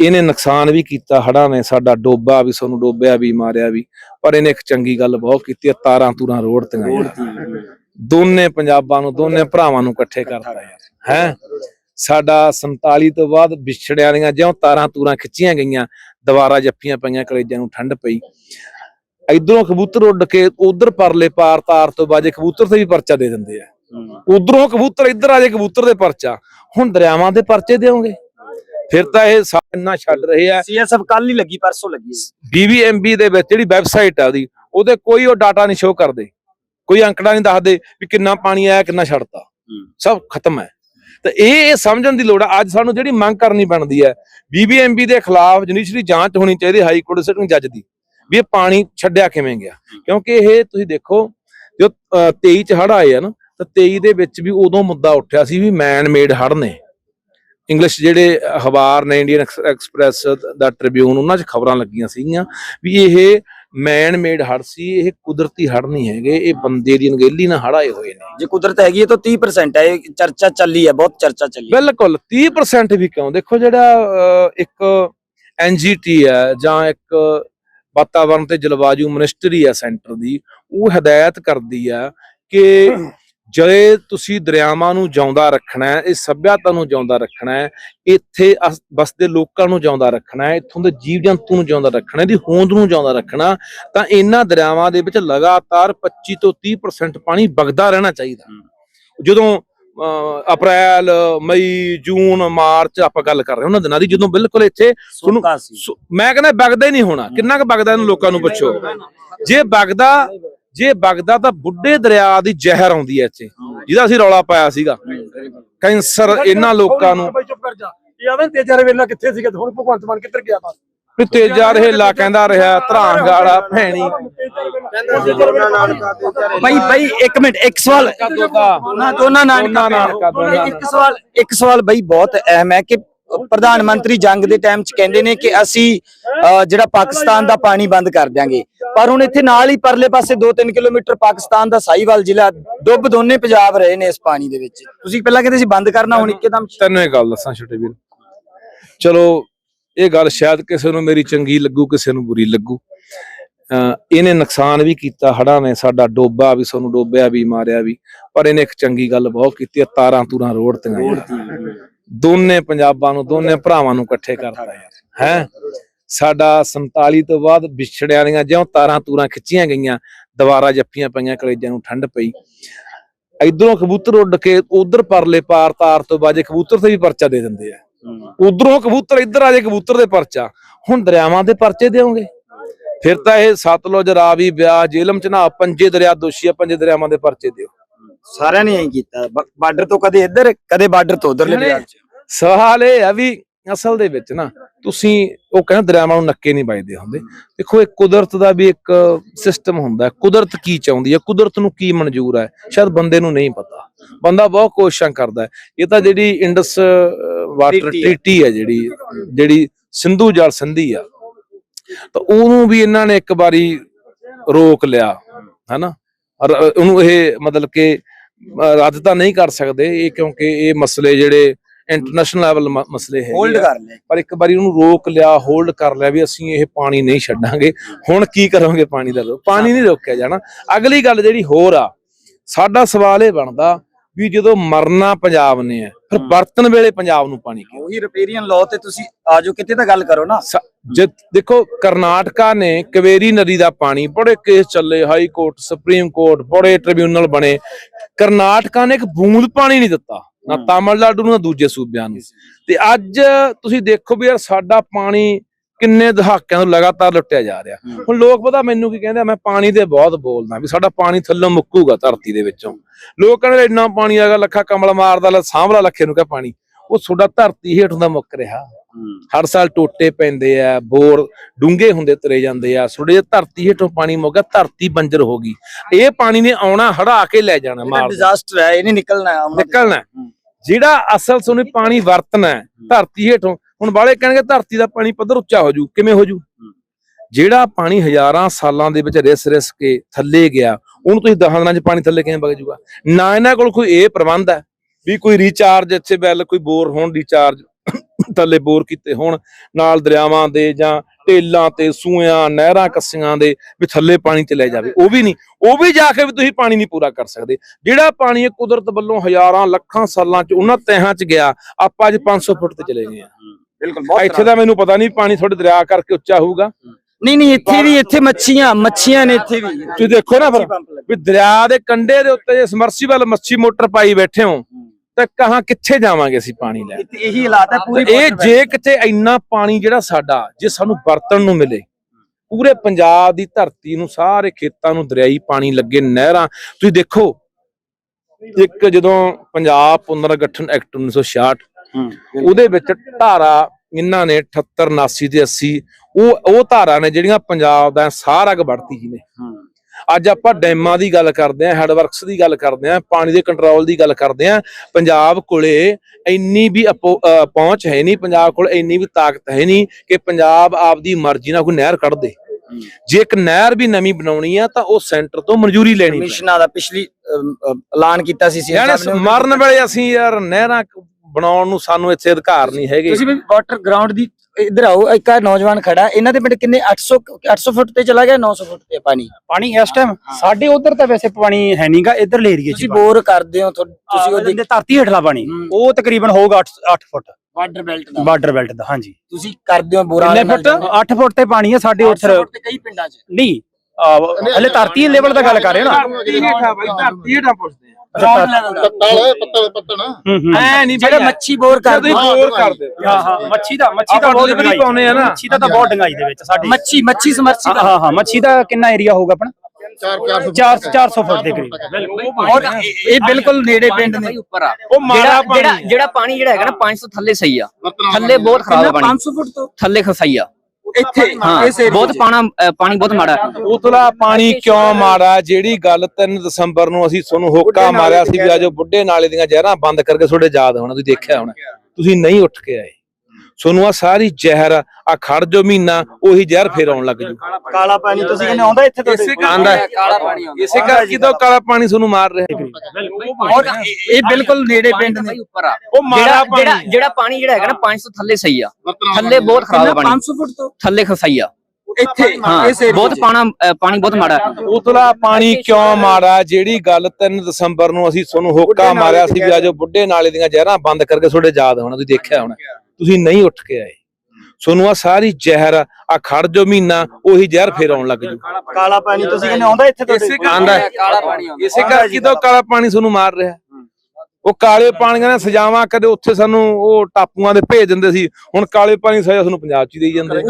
ਇਹਨੇ ਨੁਕਸਾਨ ਵੀ ਕੀਤਾ ਹੜ੍ਹਾਂ ਨੇ ਸਾਡਾ ਡੋਬਾ ਵੀ ਸਾਨੂੰ ਡੋਬਿਆ ਵੀ ਮਾਰਿਆ ਵੀ ਪਰ ਇਹਨੇ ਇੱਕ ਚੰਗੀ ਗੱਲ ਬਹੁਤ ਕੀਤੀ ਤਾਰਾਂ ਤੂਰਾਂ ਰੋੜਤੀਆਂ ਯਾਰ। ਦੋਨੇ ਪੰਜਾਬਾਂ ਨੂੰ ਦੋਨੇ ਭਰਾਵਾਂ ਨੂੰ ਇਕੱਠੇ ਕਰਤਾ ਯਾਰ ਹੈ। ਸਾਡਾ 47 ਤੋਂ ਬਾਅਦ ਵਿਛੜਿਆਂ ਦੀਆਂ ਜਿਉਂ ਤਾਰਾਂ ਤੂਰਾਂ ਖਿੱਚੀਆਂ ਗਈਆਂ ਦੁਬਾਰਾ ਜੱਫੀਆਂ ਪਈਆਂ ਕਲੇਜਾਂ ਨੂੰ ਠੰਡ ਪਈ। ਇਧਰੋਂ ਕਬੂਤਰ ਉੱਡ ਕੇ ਉਧਰ ਪਰਲੇ ਪਾਰ ਤਾਰ ਤੋਂ ਬਾਜੇ ਕਬੂਤਰ ਤੇ ਵੀ ਪਰਚਾ ਦੇ ਦਿੰਦੇ ਆ। ਉਧਰੋਂ ਕਬੂਤਰ ਇੱਧਰ ਆ ਜੇ ਕਬੂਤਰ ਦੇ ਪਰਚਾ ਹੁਣ ਦਰਿਆਵਾਂ ਦੇ ਪਰਚੇ ਦੇਵੋਗੇ ਫਿਰ ਤਾਂ ਇਹ ਇੰਨਾ ਛੱਡ ਰਹੇ ਆ। ਸੀਐਸਐਫ ਕੱਲ ਹੀ ਲੱਗੀ ਪਰਸੋਂ ਲੱਗੀ। BBMB ਦੇ ਵਿੱਚ ਜਿਹੜੀ ਵੈਬਸਾਈਟ ਆ ਉਹਦੀ ਉਹਦੇ ਕੋਈ ਉਹ ਡਾਟਾ ਨਹੀਂ ਸ਼ੋ ਕਰਦੇ। ਕੋਈ ਅੰਕੜਾ ਨਹੀਂ ਦੱਸਦੇ ਵੀ ਕਿੰਨਾ ਪਾਣੀ ਆਇਆ ਕਿੰਨਾ ਛੱਡਤਾ। ਸਭ ਖਤਮ ਹੈ। ਤੇ ਇਹ ਸਮਝਣ ਦੀ ਲੋੜ ਆ। ਅੱਜ ਸਾਨੂੰ ਜਿਹੜੀ ਮੰਗ ਕਰਨੀ ਬਣਦੀ ਹੈ BBMB ਦੇ ਖਿਲਾਫ ਜੁਡੀਸ਼ਰੀ ਜਾਂਚ ਹੋਣੀ ਚਾਹੀਦੀ ਹਾਈ ਕੋਰਟ ਸਿਟਿੰਗ ਜੱਜ ਦੀ ਵੀ ਇਹ ਪਾਣੀ ਛੱਡਿਆ ਕਿਵੇਂ ਗਿਆ। ਕਿਉਂਕਿ ਇਹ ਤੁਸੀਂ ਦੇਖੋ ਜੋ ਅਹ, 23 ਚ ਹੜ੍ਹ ਆਏ ਆ ਨਾ ਤਾਂ 23 ਦੇ ਵਿੱਚ ਵੀ ਉਦੋਂ ਮੁੱਦਾ ਉੱਠਿਆ ਸੀ ਵੀ ਮੈਨ ਮੇਡ ਹੜ੍ਹ ਨੇ। ਇੰਗਲਿਸ਼ ਜਿਹੜੇ ਅਖਬਾਰ ਨੇ ਇੰਡੀਅਨ ਐਕਸਪ੍ਰੈਸ ਦਾ ਟ੍ਰਿਬਿਊਨ ਉਹਨਾਂ 'ਚ ਖਬਰਾਂ ਲੱਗੀਆਂ ਸੀਗੀਆਂ ਵੀ ਇਹ ਮੈਨ ਮੇਡ ਹੜ੍ਹ ਸੀ ਇਹ ਕੁਦਰਤੀ ਹੜ੍ਹ ਨਹੀਂ ਹੈਗੇ ਇਹ ਬੰਦੇ ਦੀ ਅਣਗਹਿਲੀ ਨਾਲ ਹੜ੍ਹ ਆਏ ਹੋਏ ਨੇ ਜੇ ਕੁਦਰਤ ਹੈਗੀ ਹੈ ਤਾਂ 30% ਹੈ ਇਹ ਚਰਚਾ ਚੱਲੀ ਹੈ ਬਹੁਤ ਚਰਚਾ ਚੱਲੀ ਹੈ। ਬਿਲਕੁਲ 30% ਵੀ ਕਿਉਂ ਦੇਖੋ ਜਿਹੜਾ ਇੱਕ ਐਨਜੀਟੀ ਹੈ ਜਾਂ ਇੱਕ ਵਾਤਾਵਰਣ ਤੇ ਜਲਵਾਯੂ ਮਿਨਿਸਟਰੀ ਹੈ ਸੈਂਟਰ ਦੀ ਉਹ ਹਦਾਇਤ ਕਰਦੀ ਆ ਕਿ ਜੇ ਤੁਸੀਂ ਦਰਿਆਵਾਂ ਨੂੰ ਜਿਉਂਦਾ ਰੱਖਣਾ ਹੈ ਇਹ ਸੱਭਿਅਤਾ ਨੂੰ ਜਿਉਂਦਾ ਰੱਖਣਾ ਹੈ ਇੱਥੇ ਬਸਦੇ ਲੋਕਾਂ ਨੂੰ ਜਿਉਂਦਾ ਰੱਖਣਾ ਹੈ ਇੱਥੋਂ ਦੇ ਜੀਵ ਜੰਤੂ ਨੂੰ ਜਿਉਂਦਾ ਰੱਖਣਾ ਇਹਦੀ ਹੋਂਦ ਨੂੰ ਜਿਉਂਦਾ ਰੱਖਣਾ ਤਾਂ ਇਹਨਾਂ ਦਰਿਆਵਾਂ ਦੇ ਵਿੱਚ ਲਗਾਤਾਰ 25 ਤੋਂ 30% ਪਾਣੀ ਵਗਦਾ ਰਹਿਣਾ ਚਾਹੀਦਾ। ਜਦੋਂ ਅਪ੍ਰੈਲ ਮਈ ਜੂਨ ਮਾਰਚ ਆਪਾਂ ਗੱਲ ਕਰ ਰਹੇ ਉਹਨਾਂ ਦਿਨਾਂ ਦੀ ਜਦੋਂ ਬਿਲਕੁਲ ਇੱਥੇ ਤੁਹਾਨੂੰ ਮੈਂ ਕਹਿੰਦਾ ਵਗਦਾ ਹੀ ਨਹੀਂ ਹੋਣਾ ਕਿੰਨਾ ਕੁ ਵਗਦਾ ਇਹਨੂੰ ਲੋਕਾਂ ਨੂੰ ਪੁੱਛੋ। ਜੇ ਵਗਦਾ ਜੇ ਵਗਦਾ ਤਾਂ ਬੁੱਢੇ ਦਰਿਆ ਦੀ ਜ਼ਹਿਰ ਆਉਂਦੀ ਹੈ ਇੱਥੇ ਜਿਹਦਾ ਅਸੀਂ ਰੌਲਾ ਪਾਇਆ ਸੀਗਾ। ਕੈਂਸਰ ਇਹਨਾਂ ਲੋਕਾਂ ਨੂੰ। ਬਾਈ ਚੁੱਪ ਕਰ ਜਾ ਇਹ ਆਵੇਂ ਤੇਜਾਰੇ ਵੇਲਾ ਕਿੱਥੇ ਸੀਗਾ? ਹੁਣ ਭਗਵੰਤ ਮਾਨ ਕਿੱਧਰ ਗਿਆ ਬਸ ਵੀ ਤੇਜਾ ਰਹੇਲਾ ਕਹਿੰਦਾ ਰਿਹਾ ਧਰਾਂਗਾੜਾ ਭੈਣੀ। ਭਾਈ ਭਾਈ ਇੱਕ ਮਿੰਟ ਇੱਕ ਸਵਾਲ ਨਾ ਦੋਨਾਂ ਨਾਨਕਾ ਦੋਨਾਂ ਨਾਨਕਾ, ਇੱਕ ਸਵਾਲ ਇੱਕ ਸਵਾਲ ਬਈ ਬਹੁਤ ਅਹਿਮ ਹੈ ਕਿ ਪ੍ਰਧਾਨ ਮੰਤਰੀ ਜੰਗ ਦੇ ਟਾਈਮ 'ਚ ਕਹਿੰਦੇ ਨੇ ਕਿ ਅਸੀਂ ਜਿਹੜਾ ਪਾਕਿਸਤਾਨ ਦਾ ਪਾਣੀ ਬੰਦ ਕਰ ਦਿਆਂਗੇ। ਪਰ ਹੁਣ ਇੱਥੇ ਨਾਲ ਹੀ ਪਰਲੇ ਪਾਸੇ 2-3 ਕਿਲੋਮੀਟਰ ਪਾਕਿਸਤਾਨ ਦਾ ਸਾਈਵਾਲ ਜ਼ਿਲ੍ਹਾ ਡੁੱਬ ਦੋਨੇ ਪੰਜਾਬ ਰਹੇ ਨੇ ਇਸ ਪਾਣੀ ਦੇ ਵਿੱਚ। ਤੁਸੀਂ ਪਹਿਲਾਂ ਕਹਿੰਦੇ ਸੀ ਬੰਦ ਕਰਨਾ ਹੁਣ ਇੱਕਦਮ ਤੈਨੂੰ ਇਹ ਗੱਲ ਦੱਸਾਂ ਛੋਟੇ ਵੀਰ। ਚਲੋ ਇਹ ਗੱਲ ਸ਼ਾਇਦ ਕਿਸੇ ਨੂੰ ਮੇਰੀ ਚੰਗੀ ਲੱਗੂ ਕਿਸੇ ਨੂੰ ਬੁਰੀ ਲੱਗੂ। ਅਹ ਇਹਨੇ ਨੁਕਸਾਨ ਵੀ ਕੀਤਾ ਹੜ੍ਹਾਂ ਨੇ ਸਾਡਾ ਡੋਬਾ ਵੀ ਸਾਨੂੰ ਡੋਬਿਆ ਵੀ ਮਾਰਿਆ ਵੀ ਪਰ ਇਹਨੇ ਇੱਕ ਚੰਗੀ ਗੱਲ ਬਹੁਤ ਕੀਤੀ ਤਾਰਾਂ ਤੂਰਾਂ ਰੋੜਤੀਆਂ। ਦੋਨੇ ਪੰਜਾਬਾਂ ਨੂੰ ਦੋਨੇ ਭਰਾਵਾਂ ਨੂੰ ਇਕੱਠੇ ਕਰਤਾ ਯਾਰ। ਹੈ? ਸਾਡਾ 47 ਤੋਂ ਬਾਅਦ ਵਿਛੜਿਆਂ ਦੀਆਂ ਜਿਉਂ ਤਾਰਾਂ ਤੂਰਾਂ ਖਿੱਚੀਆਂ ਗਈਆਂ ਦੁਬਾਰਾ ਜੱਫੀਆਂ ਪਈਆਂ ਕਲੇਜਾਂ ਨੂੰ ਠੰਡ ਪਈ। ਇਧਰੋਂ ਕਬੂਤਰ ਉੱਡ ਕੇ ਉਧਰ ਪਰਲੇ ਪਾਰ ਤਾਰ ਤੋਂ ਬਾਜੇ ਕਬੂਤਰ ਤੇ ਵੀ ਪਰਚਾ ਦੇ ਦਿੰਦੇ ਆ। ਉਧਰੋਂ ਕਬੂਤਰ ਇੱਧਰ ਆ ਜੇ ਕਬੂਤਰ ਦੇ ਪਰਚਾ ਹੁਣ ਦਰਿਆਵਾਂ ਦੇ ਪਰਚੇ ਦੇਵੋਗੇ ਫਿਰ ਤਾਂ ਇਹ ਸਤਲੁਜ ਰਾਵੀ ਬਿਆਸ ਜੇਲਮ ਚ ਨਾ ਪੰਜੇ ਦਰਿਆ ਦੋਸ਼ੀ ਆ ਪੰਜੇ ਦਰਿਆਵਾਂ ਦੇ ਪਰਚੇ ਦਿਓ। ਸਾਰਿਆਂ ਨੇ ਇਹੀ ਕੀਤਾ। ਬਾਰਡਰ ਤੋਂ ਕਦੇ ਇੱਧਰ ਕਦੇ ਬਾਰਡਰ ਤੋਂ ਉਧਰਲੇ ਦਰਿਆ 'ਚ। ਸਵਾਲ ਇਹ ਆ ਵੀ ਅਸਲ ਦੇ ਵਿੱਚ ਨਾ ਤੁਸੀਂ ਉਹ ਕਹਿੰਦੇ ਦਰਿਆਵਾਂ ਨੂੰ ਨੱਕੇ ਨਹੀਂ ਵੱਜਦੇ ਹੁੰਦੇ। ਦੇਖੋ ਇਹ ਕੁਦਰਤ ਦਾ ਵੀ ਇੱਕ ਸਿਸਟਮ ਹੁੰਦਾ। ਕੁਦਰਤ ਕੀ ਚਾਹੁੰਦੀ ਹੈ? ਕੁਦਰਤ ਨੂੰ ਕੀ ਮਨਜ਼ੂਰ ਹੈ? ਸ਼ਾਇਦ ਬੰਦੇ ਨੂੰ ਨਹੀਂ ਪਤਾ। ਬੰਦਾ ਬਹੁਤ ਕੋਸ਼ਿਸ਼ਾਂ ਕਰਦਾ ਇਹ ਤਾਂ ਜਿਹੜੀ ਇੰਡਸ ਵਾਟਰ ਟਰੀਟੀ ਹੈ। ਜਿਹੜੀ ਜਿਹੜੀ ਸਿੰਧੂ ਜਲ ਸੰਧੀ ਆ। ਤਾਂ ਉਹਨੂੰ ਵੀ ਇਹਨਾਂ ਨੇ ਇੱਕ ਵਾਰੀ ਰੋਕ ਲਿਆ। ਹੈਨਾ? ਔਰ ਉਹਨੂੰ ਇਹ ਮਤਲਬ ਕਿ ਰੱਦ ਤਾਂ ਨਹੀਂ ਕਰ ਸਕਦੇ ਇਹ ਕਿਉਂਕਿ ਇਹ ਮਸਲੇ ਜਿਹੜੇ ਇੰਟਰਨੈਸ਼ਨਲ ਲੈਵਲ ਮਸਲੇ ਹੈ ਹੋਲਡ ਕਰ ਲਿਆ ਪਰ ਇੱਕ ਵਾਰੀ ਉਹਨੂੰ ਰੋਕ ਲਿਆ ਹੋਲਡ ਕਰ ਲਿਆ ਵੀ ਅਸੀਂ ਇਹ ਪਾਣੀ ਨਹੀਂ ਛੱਡਾਂਗੇ। ਹੁਣ ਕੀ ਕਰੋਗੇ ਪਾਣੀ ਦਾ ਪਾਣੀ ਨਹੀਂ ਰੋਕਿਆ ਜਾਣਾ। ਅਗਲੀ ਗੱਲ ਜਿਹੜੀ ਹੋਰ ਆ ਸਾਡਾ ਸਵਾਲ ਇਹ ਬਣਦਾ ਵੀ ਜਦੋਂ ਮਰਨਾ ਪੰਜਾਬ ਨੇ ਹੈ ਫਿਰ ਵਰਤਣ ਵੇਲੇ ਪੰਜਾਬ ਨੂੰ ਪਾਣੀ ਕਿਉਂ? ਉਹੀ ਰਿਪੇਰੀਅਨ ਲਾਅ ਤੇ ਤੁਸੀਂ ਆਜੋ ਕਿਤੇ ਤਾਂ ਗੱਲ ਕਰੋ ਨਾ। ਜੇ ਦੇਖੋ ਕਰਨਾਟਕਾ ਨੇ ਕਵੇਰੀ ਨਦੀ ਦਾ ਪਾਣੀ ਬੜੇ ਕੇਸ ਚੱਲੇ ਹਾਈ ਕੋਰਟ ਸੁਪਰੀਮ ਕੋਰਟ ਬੜੇ ਟ੍ਰਿਬਿਊਨਲ ਬਣੇ। ਕਰਨਾਟਕਾ ਨੇ ਇੱਕ ਬੂੰਦ ਪਾਣੀ ਨਹੀਂ ਦਿੱਤਾ ਨਾ। ਤਾਮਿਲਨਾਡੂ ਨੂੰ ਨਾ ਦੂਜੇ ਸੂਬਿਆਂ ਨੂੰ। ਤੇ ਅੱਜ ਤੁਸੀਂ ਦੇਖੋ ਵੀ ਯਾਰ ਸਾਡਾ ਪਾਣੀ ਕਿੰਨੇ ਦਹਾਕਿਆਂ ਤੋਂ ਲਗਾਤਾਰ ਲੁੱਟਿਆ ਜਾ ਰਿਹਾ। ਹੁਣ ਲੋਕ ਪਤਾ ਮੈਨੂੰ ਕੀ ਕਹਿੰਦੇ ਆ, ਮੈਂ ਪਾਣੀ ਦੇ ਬਹੁਤ ਬੋਲਦਾ ਵੀ ਸਾਡਾ ਪਾਣੀ ਥੱਲੋਂ ਮੁੱਕੂਗਾ ਧਰਤੀ ਦੇ ਵਿੱਚੋਂ। ਲੋਕ ਕਹਿੰਦੇ ਇੰਨਾ ਪਾਣੀ ਆਗਾ ਲੱਖਾ ਕਮਲ ਮਾਰਦਾ ਲੈ ਸਾਂਭਲਾ ਲੱਖੇ ਨੂੰ ਕਹ ਪਾਣੀ? ਉਹ ਤੁਹਾਡਾ ਧਰਤੀ ਹੇਠੋਂ ਦਾ ਮੁੱਕ ਰਿਹਾ। ਹਰ ਸਾਲ ਟੋਟੇ ਪੈਂਦੇ ਆ ਬੋਰ ਡੂੰਘੇ ਹੁੰਦੇ ਤਰੇ ਜਾਂਦੇ ਆ। ਜਿਹਾ ਧਰਤੀ ਹੇਠੋਂ ਪਾਣੀ ਮੁੱਕ ਗਿਆ ਧਰਤੀ ਬੰਜਰ ਹੋ ਗਈ। ਇਹ ਪਾਣੀ ਨੇ ਆਉਣਾ ਹੜਾ ਕੇ ਲੈ ਜਾਣਾ ਮਾਰ ਡਿਜ਼ਾਸਟਰ ਹੈ ਇਹਨੇ ਨਿਕਲਣਾ ਹੈ ਆਉਣਾ ਨਿਕਲਣਾ। ਹਮ। ਜਿਹੜਾ ਅਸਲ ਸੁਣੀ ਪਾਣੀ ਵਰਤਣਾ ਧਰਤੀ ਹੇਠੋਂ ਹੁਣ ਬਾਲੇ ਕਹਿਣਗੇ ਧਰਤੀ ਦਾ ਪਾਣੀ ਪੱਧਰ ਉੱਚਾ ਹੋ ਜੂ ਕਿਵੇਂ ਹੋ ਜੂ? ਜਿਹੜਾ ਪਾਣੀ ਹਜ਼ਾਰਾਂ ਸਾਲਾਂ ਦੇ ਵਿੱਚ ਰਿਸ ਰਿਸ ਕੇ ਥੱਲੇ ਗਿਆ ਉਹਨੂੰ ਤੁਸੀਂ ਦਹਾਂ ਦਿਨਾਂ 'ਚ ਪਾਣੀ ਥੱਲੇ ਕਿਵੇਂ ਵਗ ਜੂਗਾ? ਨਾ ਇਹਨਾਂ ਕੋਲ ਕੋਈ ਇਹ ਪ੍ਰਬੰਧ ਹੈ ਵੀ ਕੋਈ ਰੀਚਾਰਜ ਇੱਥੇ ਬੈਲ ਕੋਈ ਬੋਰ ਹੋਣ ਰੀਚਾਰਜ ਥੱਲੇ ਬੋਰ ਕੀਤੇ ਹੋਣ ਨਾਲ ਦਰਿਆਵਾਂ ਦੇ ਜਾਂ ਟੇਲਾਂ ਤੇ ਸੂਇਆਂ ਨਹਿਰਾਂ ਕੱਸੀਆਂ ਦੇ ਵੀ ਥੱਲੇ ਪਾਣੀ ਚਲੇ ਜਾਵੇ ਉਹ ਵੀ ਨਹੀਂ ਉਹ ਵੀ ਜਾ ਕੇ ਵੀ ਤੁਸੀਂ ਪਾਣੀ ਨਹੀਂ ਪੂਰਾ ਕਰ ਸਕਦੇ। ਜਿਹੜਾ ਪਾਣੀ ਇਹ ਕੁਦਰਤ ਵੱਲੋਂ ਹਜ਼ਾਰਾਂ ਲੱਖਾਂ ਸਾਲਾਂ ਚ ਉਹਨਾਂ ਤਹਿਾਂ ਚ ਗਿਆ ਆਪਾਂ ਅੱਜ 500 ਫੁੱਟ ਤੇ ਚਲੇ ਗਏ ਆ ਬਿਲਕੁਲ ਇੱਥੇ ਦਾ ਮੈਨੂੰ ਪਤਾ ਨਹੀਂ ਪਾਣੀ ਤੁਹਾਡੇ ਦਰਿਆ ਕਰਕੇ ਉੱਚਾ ਹੋਊਗਾ। ਨਹੀਂ ਨਹੀਂ ਇੱਥੇ ਵੀ ਇੱਥੇ ਮੱਛੀਆਂ ਮੱਛੀਆਂ ਨੇ ਇੱਥੇ ਵੀ। ਤੁਸੀਂ ਦੇਖੋ ਨਾ ਫਿਰ ਵੀ ਦਰਿਆ ਦੇ ਕੰਢੇ ਦੇ ਉੱਤੇ ਜੇ ਸਮਰਸੀਬਲ ਮੱਛੀ ਮੋਟਰ ਪਾਈ ਬੈਠੇ ਹੋ ਤਾਂ ਕਹਾਂ ਕਿੱਥੇ ਜਾਵਾਂਗੇ ਅਸੀਂ ਪਾਣੀ ਲੈ ਇਹੀ ਹਾਲਾਤ ਹੈ ਪੂਰੀ ਇਹ ਜੇ ਕਿਤੇ ਇੰਨਾ ਪਾਣੀ ਜਿਹੜਾ ਸਾਡਾ ਜੇ ਸਾਨੂੰ ਵਰਤਣ ਨੂੰ ਮਿਲੇ ਪੂਰੇ ਪੰਜਾਬ ਦੀ ਧਰਤੀ ਨੂੰ ਸਾਰੇ ਖੇਤਾਂ ਨੂੰ ਦਰਿਆਈ ਪਾਣੀ ਲੱਗੇ ਨਹਿਰਾਂ। ਤੁਸੀਂ ਦੇਖੋ ਇੱਕ ਜਦੋਂ ਪੰਜਾਬ ਪੁਨਰਗਠਨ ਐਕਟ 1966 ਹੂੰ ਉਹਦੇ ਵਿੱਚ ਧਾਰਾ ਇਹਨਾਂ ਨੇ 78 79 ਤੇ 80 ਉਹ ਉਹ ਧਾਰਾ ਨੇ ਜਿਹੜੀਆਂ ਪੰਜਾਬ ਦਾ ਸਾਰਾ ਕ ਵੜਤੀ ਜੀ ਨੇ। ਅੱਜ ਆਪਾਂ ਡੈਮਾਂ ਦੀ ਗੱਲ ਕਰਦੇ ਆਂ ਹੈਡਵਰਕਸ ਦੀ ਗੱਲ ਕਰਦੇ ਆਂ ਪਾਣੀ ਦੇ ਕੰਟਰੋਲ ਦੀ ਗੱਲ ਕਰਦੇ ਆਂ ਪੰਜਾਬ ਕੋਲੇ ਇੰਨੀ ਵੀ ਪਹੁੰਚ ਹੈ ਨਹੀਂ ਪੰਜਾਬ ਕੋਲ ਇੰਨੀ ਵੀ ਤਾਕਤ ਹੈ ਨਹੀਂ ਕਿ ਪੰਜਾਬ ਆਪਦੀ ਮਰਜ਼ੀ ਨਾਲ ਕੋਈ ਨਹਿਰ ਕੱਢ ਦੇ। ਜੇ ਇੱਕ ਨਹਿਰ ਵੀ ਨਵੀਂ ਬਣਾਉਣੀ ਆ ਤਾਂ ਉਹ ਸੈਂਟਰ ਤੋਂ ਮਨਜ਼ੂਰੀ ਲੈਣੀ ਪੈਣੀ। ਕਮਿਸ਼ਨਾਂ ਦਾ ਪਿਛਲੀ ਐਲਾਨ ਕੀਤਾ ਸੀ ਯਾਨੀ ਮਰਨ ਵੇਲੇ ਅਸੀਂ ਯਾਰ ਨਹਿਰਾਂ ਬਣਾਉਣ ਨੂੰ ਸਾਨੂੰ ਇੱਥੇ ਅਧਿਕਾਰ ਨਹੀਂ ਹੈਗੇ। ਤੁਸੀਂ ਵੀ ਵਾਟਰ ਗਰਾਊਂਡ ਦੀ ਇੱਧਰ ਆਓ ਇੱਕ ਆਹ ਨੌਜਵਾਨ ਖੜਾ ਇਹਨਾਂ ਦੇ ਪਿੰਡ ਕਿੰਨੇ? 800 800 ਫੁੱਟ ਤੇ ਚਲਾ ਗਿਆ 900 ਫੁੱਟ ਤੇ ਪਾਣੀ? ਪਾਣੀ ਇਸ ਟਾਈਮ ਸਾਡੇ ਉਧਰ ਤਾਂ ਵੈਸੇ ਪਾਣੀ ਹੈ ਨਹੀਂਗਾ ਇਧਰਲੇ ਏਰੀਏ 'ਚ ਤੁਸੀਂ ਬੋਰ ਕਰਦੇ ਹੋ ਤੁਸੀਂ ਉਹ ਉਹਦੇ ਧਰਤੀ ਹੇਠਲਾ ਪਾਣੀ। ਉਹ ਤਕਰੀਬਨ ਹੋਊਗਾ 8 8 ਫੁੱਟ। ਵਾਟਰ ਬੈਲਟ ਦਾ। ਬਾਰਡਰ ਬੈਲਟ ਦਾ ਹਾਂਜੀ। ਤੁਸੀਂ ਕਰਦੇ ਹੋ ਬੋਰਾਂ ਕਿੰਨੇ ਫੁੱਟ? 8 ਫੁੱਟ ਤੇ ਪਾਣੀ ਹੈ ਸਾਡੇ 800 ਉੱਥੇ ਫੁੱਟ ਤੇ ਕਈ ਪਿੰਡਾਂ 'ਚ। ਨਹੀਂ ਹਲੇ ਧਰਤੀ ਲੈਵਲ ਦਾ ਗੱਲ ਕਰ ਰਹੇ ਹੋ ਨਾ? ਧਰਤੀ ਹੇਠਾਂ ਬਾਈ ਧਰਤੀ ਹੇਠਾਂ ਪੁੱਛਦੇ ਐ ਨਹੀਂ ਜਿਹੜੇ ਮੱਛੀ ਬੋਰ ਕਰਦੇ ਤੁਸੀਂ ਬੋਰ ਕਰਦੇ ਹੋ। ਮੱਛੀ ਦਾ ਮੱਛੀ ਦਾ ਆਪਾਂ ਬਹੁਤ delivery ਡੰਗਾਈ ਪਾਉਂਦੇ ਆ ਨਾ। ਮੱਛੀ ਦਾ ਤਾਂ ਬਹੁਤ ਡੰਗਾਈ ਦੇ ਵਿੱਚ ਸਾਡੇ। ਮੱਛੀ ਮੱਛੀ ਸਮਰਸੀ ਹਾਂ ਹਾਂ ਹਾਂ ਮੱਛੀ ਦਾ ਕਿੰਨਾ ਏਰੀਆ ਹੋਊਗਾ ਆਪਣਾ? 4 4 400 ਫੁੱਟ। ਦੇ ਕਰੀਬ। ਔਰ ਇਹ ਬਿਲਕੁਲ ਨੇੜੇ ਪਿੰਡ ਨੇ। ਉੱਪਰ ਆ। ਉਹ ਮਾਰਾ ਜਿਹੜਾ ਪਾਣੀ ਜਿਹੜਾ ਜਿਹੜਾ ਪਾਣੀ ਜਿਹੜਾ ਹੈਗਾ ਨਾ 500 ਥੱਲੇ ਸਹੀ ਆ। ਥੱਲੇ ਬਹੁਤ ਖਰਾਬ ਆ ਪਾਣੀ। 500 ਫੁੱਟ ਤੋਂ? ਥੱਲੇ ਸਹੀ ਆ। ਇੱਥੇ ਹਾਂ ਇਸ area ਬਹੁਤ। ਪਾਣਾ ਪਾਣੀ ਬਹੁਤ ਮਾੜਾ। ਉਤਲਾ ਪਾਣੀ ਕਿਉਂ ਮਾੜਾ ਜਿਹੜੀ ਗੱਲ 3 ਦਸੰਬਰ ਨੂੰ ਅਸੀਂ ਤੁਹਾਨੂੰ ਹੋਕਾ ਮਾਰਿਆ ਸੀ ਵੀ ਆਜੋ ਬੁੱਢੇ ਨਾਲੇ ਦੀਆਂ ਜ਼ਹਿਰਾਂ ਬੰਦ ਕਰਕੇ ਤੁਹਾਡੇ ਯਾਦ ਹੋਣਾ ਤੁਸੀਂ ਦੇਖਿਆ ਹੋਣਾ ਤੁਸੀਂ ਨਹੀਂ ਉੱਠ ਕੇ ਆਏ ਤੁਹਾਨੂੰ ਆ ਸਾਰੀ ਜ਼ਹਿਰ ਆ ਖੜ ਜੋ ਮਹੀਨਾ ਉਹੀ ਜ਼ਹਿਰ ਫੇਰ ਆਉਣ ਲੱਗ ਜੂ। ਕਾਲਾ ਪਾਣੀ ਤੁਸੀਂ ਕਹਿੰਦੇ ਆਉਂਦਾ ਇੱਥੇ ਤੁਹਾਡੇ ਆਂਦਾ ਕਾਲਾ? ਪਾਣੀ ਆਉਂਦਾ। ਇਸੇ ਕਰਕੇ ਤਾਂ ਕਾਲਾ ਪਾਣੀ ਤੁਹਾਨੂੰ ਮਾਰ ਰਿਹਾ। ਔਰ ਇਹ ਬਿਲਕੁਲ ਨੇੜੇ ਪਿੰਡ ਨੇ। ਉੱਪਰ ਆ। ਉਹ ਮਾਰਾ ਜਿਹੜਾ ਜਿਹੜਾ ਪਾਣੀ ਜਿਹੜਾ ਪਾਣੀ ਜਿਹੜਾ ਹੈਗਾ ਨਾ 500 ਥੱਲੇ ਸਹੀ ਆ। ਥੱਲੇ ਬਹੁਤ ਖਰਾਬ ਆ ਪਾਣੀ। 500 ਫੁੱਟ ਤੋਂ? ਥੱਲੇ ਸਹੀ ਆ। ਇੱਥੇ ਇਸ ਬਹੁਤ। ਪਾਣਾ ਪਾਣੀ ਬਹੁਤ ਮਾੜਾ। ਉਤਲਾ ਪਾਣੀ ਕਿਉਂ ਮਾੜਾ? ਜਿਹੜੀ ਗੱਲ 3 ਦਸੰਬਰ ਨੂੰ ਅਸੀਂ ਤੁਹਾਨੂੰ ਹੋਕਾ ਮਾਰਿਆ ਸੀ ਵੀ ਆਜੋ ਬੁੱਢੇ ਨਾਲੇ ਦੀਆਂ ਜ਼ਹਿਰਾਂ ਬੰਦ ਕਰਕੇ ਤੁਹਾਡੇ ਯਾਦ ਹੋਣਾ ਤੁਸੀਂ ਦੇਖਿਆ ਹੋਣਾ। ਤੁਸੀਂ ਨਹੀਂ ਉੱਠ ਕੇ ਆਏ। ਤੁਹਾਨੂੰ ਆ ਸਾਰੀ ਜ਼ਹਿਰ ਆ ਖੜ ਜੋ ਮਹੀਨਾ ਉਹੀ ਜ਼ਹਿਰ ਫੇਰ ਆਉਣ ਲੱਗ ਜੂ ਕਾਲਾ ਪਾਣੀ ਤੁਸੀਂ ਕਹਿੰਦੇ ਆਉਂਦਾ ਇੱਥੇ ਤੁਹਾਡੇ ਆਂਦਾ ਕਾਲਾ ਪਾਣੀ ਆਉਂਦਾ ਇਸੇ ਕਰਕੇ ਤਾਂ ਕਾਲਾ ਪਾਣੀ ਤੁਹਾਨੂੰ ਮਾਰ ਰਿਹਾ। ਉਹ ਕਾਲੇ ਪਾਣੀਆਂ ਨੇ ਸਜ਼ਾਵਾਂ ਕਦੇ ਉੱਥੇ ਸਾਨੂੰ ਉਹ ਟਾਪੂਆਂ ਦੇ ਭੇਜ ਦਿੰਦੇ ਸੀ। ਹੁਣ ਕਾਲੇ ਪਾਣੀ ਸਜ਼ਾ ਤੁਹਾਨੂੰ ਪੰਜਾਬ 'ਚ ਹੀ ਦੇਈ ਜਾਂਦੇ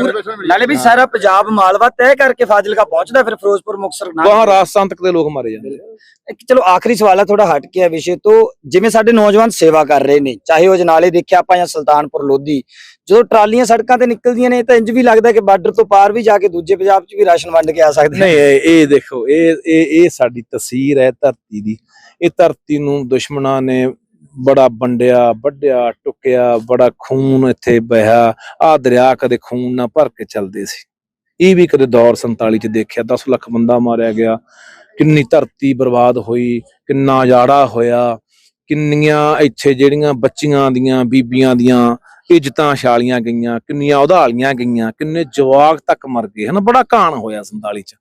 ਨਾਲੇ ਵੀ ਸਾਰਾ ਪੰਜਾਬ ਮਾਲਵਾ ਤੈਅ ਕਰਕੇ ਫਾਜ਼ਿਲਕਾ ਪਹੁੰਚਦਾ ਫਿਰ ਫਿਰੋਜ਼ਪੁਰ ਮੁਕਤਸਰ ਨਾ ਬਾਹਰ ਰਾਜਸਥਾਨ ਤੱਕ ਦੇ ਲੋਕ ਮਾਰੇ ਜਾਂਦੇ ਆ। ਇੱਕ ਚਲੋ ਆਖਰੀ ਸਵਾਲ ਹੈ ਥੋੜਾ ਹਟ ਕੇ ਆ ਵਿਸ਼ੇ ਤੋਂ। ਜਿਵੇਂ ਸਾਡੇ ਨੌਜਵਾਨ ਸੇਵਾ ਕਰ ਰਹੇ ਨੇ ਚਾਹੇ ਉਹ ਜਨਾਲੇ ਦੇਖਿਆ ਆਪਾਂ ਜਾਂ ਸੁਲਤਾਨਪੁਰ ਲੋਧੀ ਜਦੋਂ ਟਰਾਲੀਆਂ ਸੜਕਾਂ ਤੇ ਨਿਕਲਦੀਆਂ ਨੇ ਤਾਂ ਇੰਜ ਵੀ ਲੱਗਦਾ ਕਿ ਬਾਰਡਰ ਤੋਂ ਪਾਰ ਵੀ ਜਾ ਕੇ ਦੂਜੇ ਪੰਜਾਬ 'ਚ ਵੀ ਰਾਸ਼ਨ ਵੰਡ ਕੇ ਆ ਸਕਦੇ ਨੇ। ਨਹੀਂ ਇਹ ਦੇਖੋ ਇਹ ਇਹ ਇਹ ਸਾਡੀ ਤਸਵੀਰ ਹੈ ਧਰਤੀ ਦੀ। ਇਹ ਧਰਤੀ ਨੂੰ ਦੁਸ਼ਮਣਾਂ ਨੇ ਬੜਾ ਵੰਡਿਆ, ਵੱਢਿਆ, ਟੁੱਕਿਆ, ਬੜਾ ਖੂਨ ਇੱਥੇ ਬਹਿਆ ਆ ਦਰਿਆ ਕਦੇ ਖੂਨ ਨਾ ਭਰ ਕੇ ਚੱਲਦੇ ਸੀ। ਇਹ ਵੀ ਕਦੇ ਦੌਰ 47 ਚ ਦੇਖਿਆ। 10 ਲੱਖ ਬੰਦਾ ਮਾਰਿਆ ਗਿਆ। ਕਿੰਨੀ ਧਰਤੀ ਬਰਬਾਦ ਹੋਈ, ਕਿੰਨਾ ਜਾੜਾ ਹੋਇਆ, ਕਿੰਨੀਆਂ ਇੱਥੇ ਜਿਹੜੀਆਂ ਬੱਚੀਆਂ ਦੀਆਂ, ਬੀਬੀਆਂ ਦੀਆਂ ਇੱਜ਼ਤਾਂ ਛਾਲੀਆਂ ਗਈਆਂ, ਕਿੰਨੀਆਂ ਉਧਾਲੀਆਂ ਗਈਆਂ, ਕਿੰਨੇ ਜਵਾਕ ਤੱਕ ਮਰ ਗਏ। ਹਨਾ, ਬੜਾ ਕਾਣ ਹੋਇਆ 47 ਚ।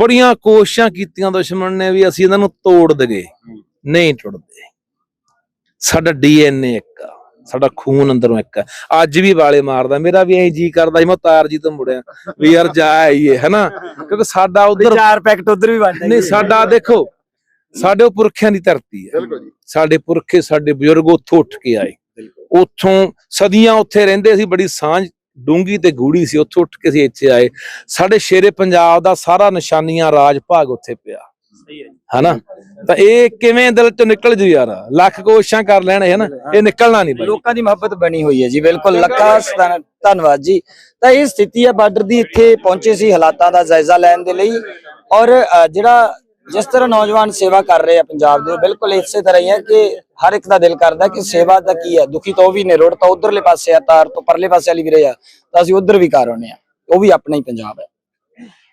ਬੜੀਆਂ ਕੋਸ਼ਿਸ਼ਾਂ ਕੀਤੀਆਂ ਦੁਸ਼ਮਣ ਨੇ ਵੀ ਅਸੀਂ ਇਹਨਾਂ ਨੂੰ ਤੋੜ ਦਗੇ। ਨਹੀਂ ਟੁੱਟਦੇ। ਸਾਡਾ ਡੀਐਨਏ ਇੱਕ ਆ। ਸਾਡਾ ਖੂਨ ਅੰਦਰੋਂ ਇੱਕ ਆ। ਅੱਜ ਵੀ ਵਾਲੇ ਮਾਰਦਾ। ਮੇਰਾ ਵੀ ਐਂ ਜੀ ਕਰਦਾ ਸੀ ਮੈਂ ਤਾਰ ਜੀ ਤੋਂ ਮੁੜਿਆ। ਵੀ ਯਾਰ ਜਾ ਆਈਏ ਹਨਾ? ਕਿਉਂਕਿ ਸਾਡਾ ਉਧਰ ਚਾਰ ਪੈਕਟ ਉਧਰ ਵੀ ਵੰਡ ਨਹੀਂ ਸਾਡਾ ਦੇਖੋ ਸਾਡੇ ਉਹ ਪੁਰਖਿਆਂ ਦੀ ਧਰਤੀ ਹੈ ਸਾਡੇ ਪੁਰਖੇ ਸਾਡੇ ਬਜ਼ੁਰਗ ਉੱਥੋਂ ਉੱਠ ਕੇ ਆਏ। ਉੱਥੋਂ ਸਦੀਆਂ ਉੱਥੇ ਰਹਿੰਦੇ ਸੀ ਬੜੀ ਸਾਂਝ ਡੂੰਗੀ ਤੇ ਗੂੜੀ ਸੀ ਉੱਥੋਂ ਉੱਠ ਕੇ ਅਸੀਂ ਇੱਥੇ ਆਏ। ਸਾਡੇ ਸ਼ੇਰੇ ਪੰਜਾਬ ਦਾ ਸਾਰਾ ਨਿਸ਼ਾਨੀਆਂ ਰਾਜ ਭਾਗ ਉੱਥੇ ਪਿਆ। ਹਨਾ? ਤਾਂ ਇਹ ਕਿਵੇਂ ਦਿਲ ਚ ਨਿਕਲ ਜੂ ਯਾਰ? ਲੱਖ ਕੋਸ਼ਿਸ਼ਾਂ ਕਰ ਲੈਣ ਹੈ ਨਾ ਇਹ ਨਿਕਲਣਾ ਨਹੀਂ ਲੋਕਾਂ ਦੀ ਮੁਹੱਬਤ ਬਣੀ ਹੋਈ ਹੈ ਜੀ ਬਿਲਕੁਲ। ਲੱਖਾਂ ਸਤਾਨ- ਧੰਨਵਾਦ ਜੀ। ਤਾਂ ਇਹ ਸਥਿਤੀ ਹੈ ਬਾਰਡਰ ਦੀ ਇੱਥੇ ਪਹੁੰਚੇ ਸੀ ਹਾਲਾਤਾਂ ਦਾ ਜਾਇਜ਼ਾ ਲੈਣ ਦੇ ਲਈ। ਔਰ ਜਿਹੜਾ ਜਿਸ ਤਰ੍ਹਾਂ ਨੌਜਵਾਨ ਸੇਵਾ ਕਰ ਰਹੇ ਆ ਪੰਜਾਬ ਦੇ, ਬਿਲਕੁਲ ਇਸੇ ਤਰ੍ਹਾਂ ਹੀ ਹੈ ਕਿ ਹਰ ਇੱਕ ਦਾ ਦਿਲ ਕਰਦਾ ਕਿ ਸੇਵਾ ਦਾ ਕੀ ਹੈ, ਦੁਖੀ ਤਾਂ ਉਹ ਵੀ ਨੇ ਰੋਡ ਤਾਂ ਉਧਰਲੇ ਪਾਸੇ ਆ, ਤਾਰ ਤੋਂ ਪਰਲੇ ਪਾਸੇ ਵਾਲੀ ਵੀ ਰਹੇ ਆ, ਤਾਂ ਅਸੀਂ ਉਧਰ ਵੀ ਕਰ ਆਉਨੇ ਆ, ਉਹ ਵੀ ਆਪਣਾ ਹੀ ਪੰਜਾਬ ਹੈ।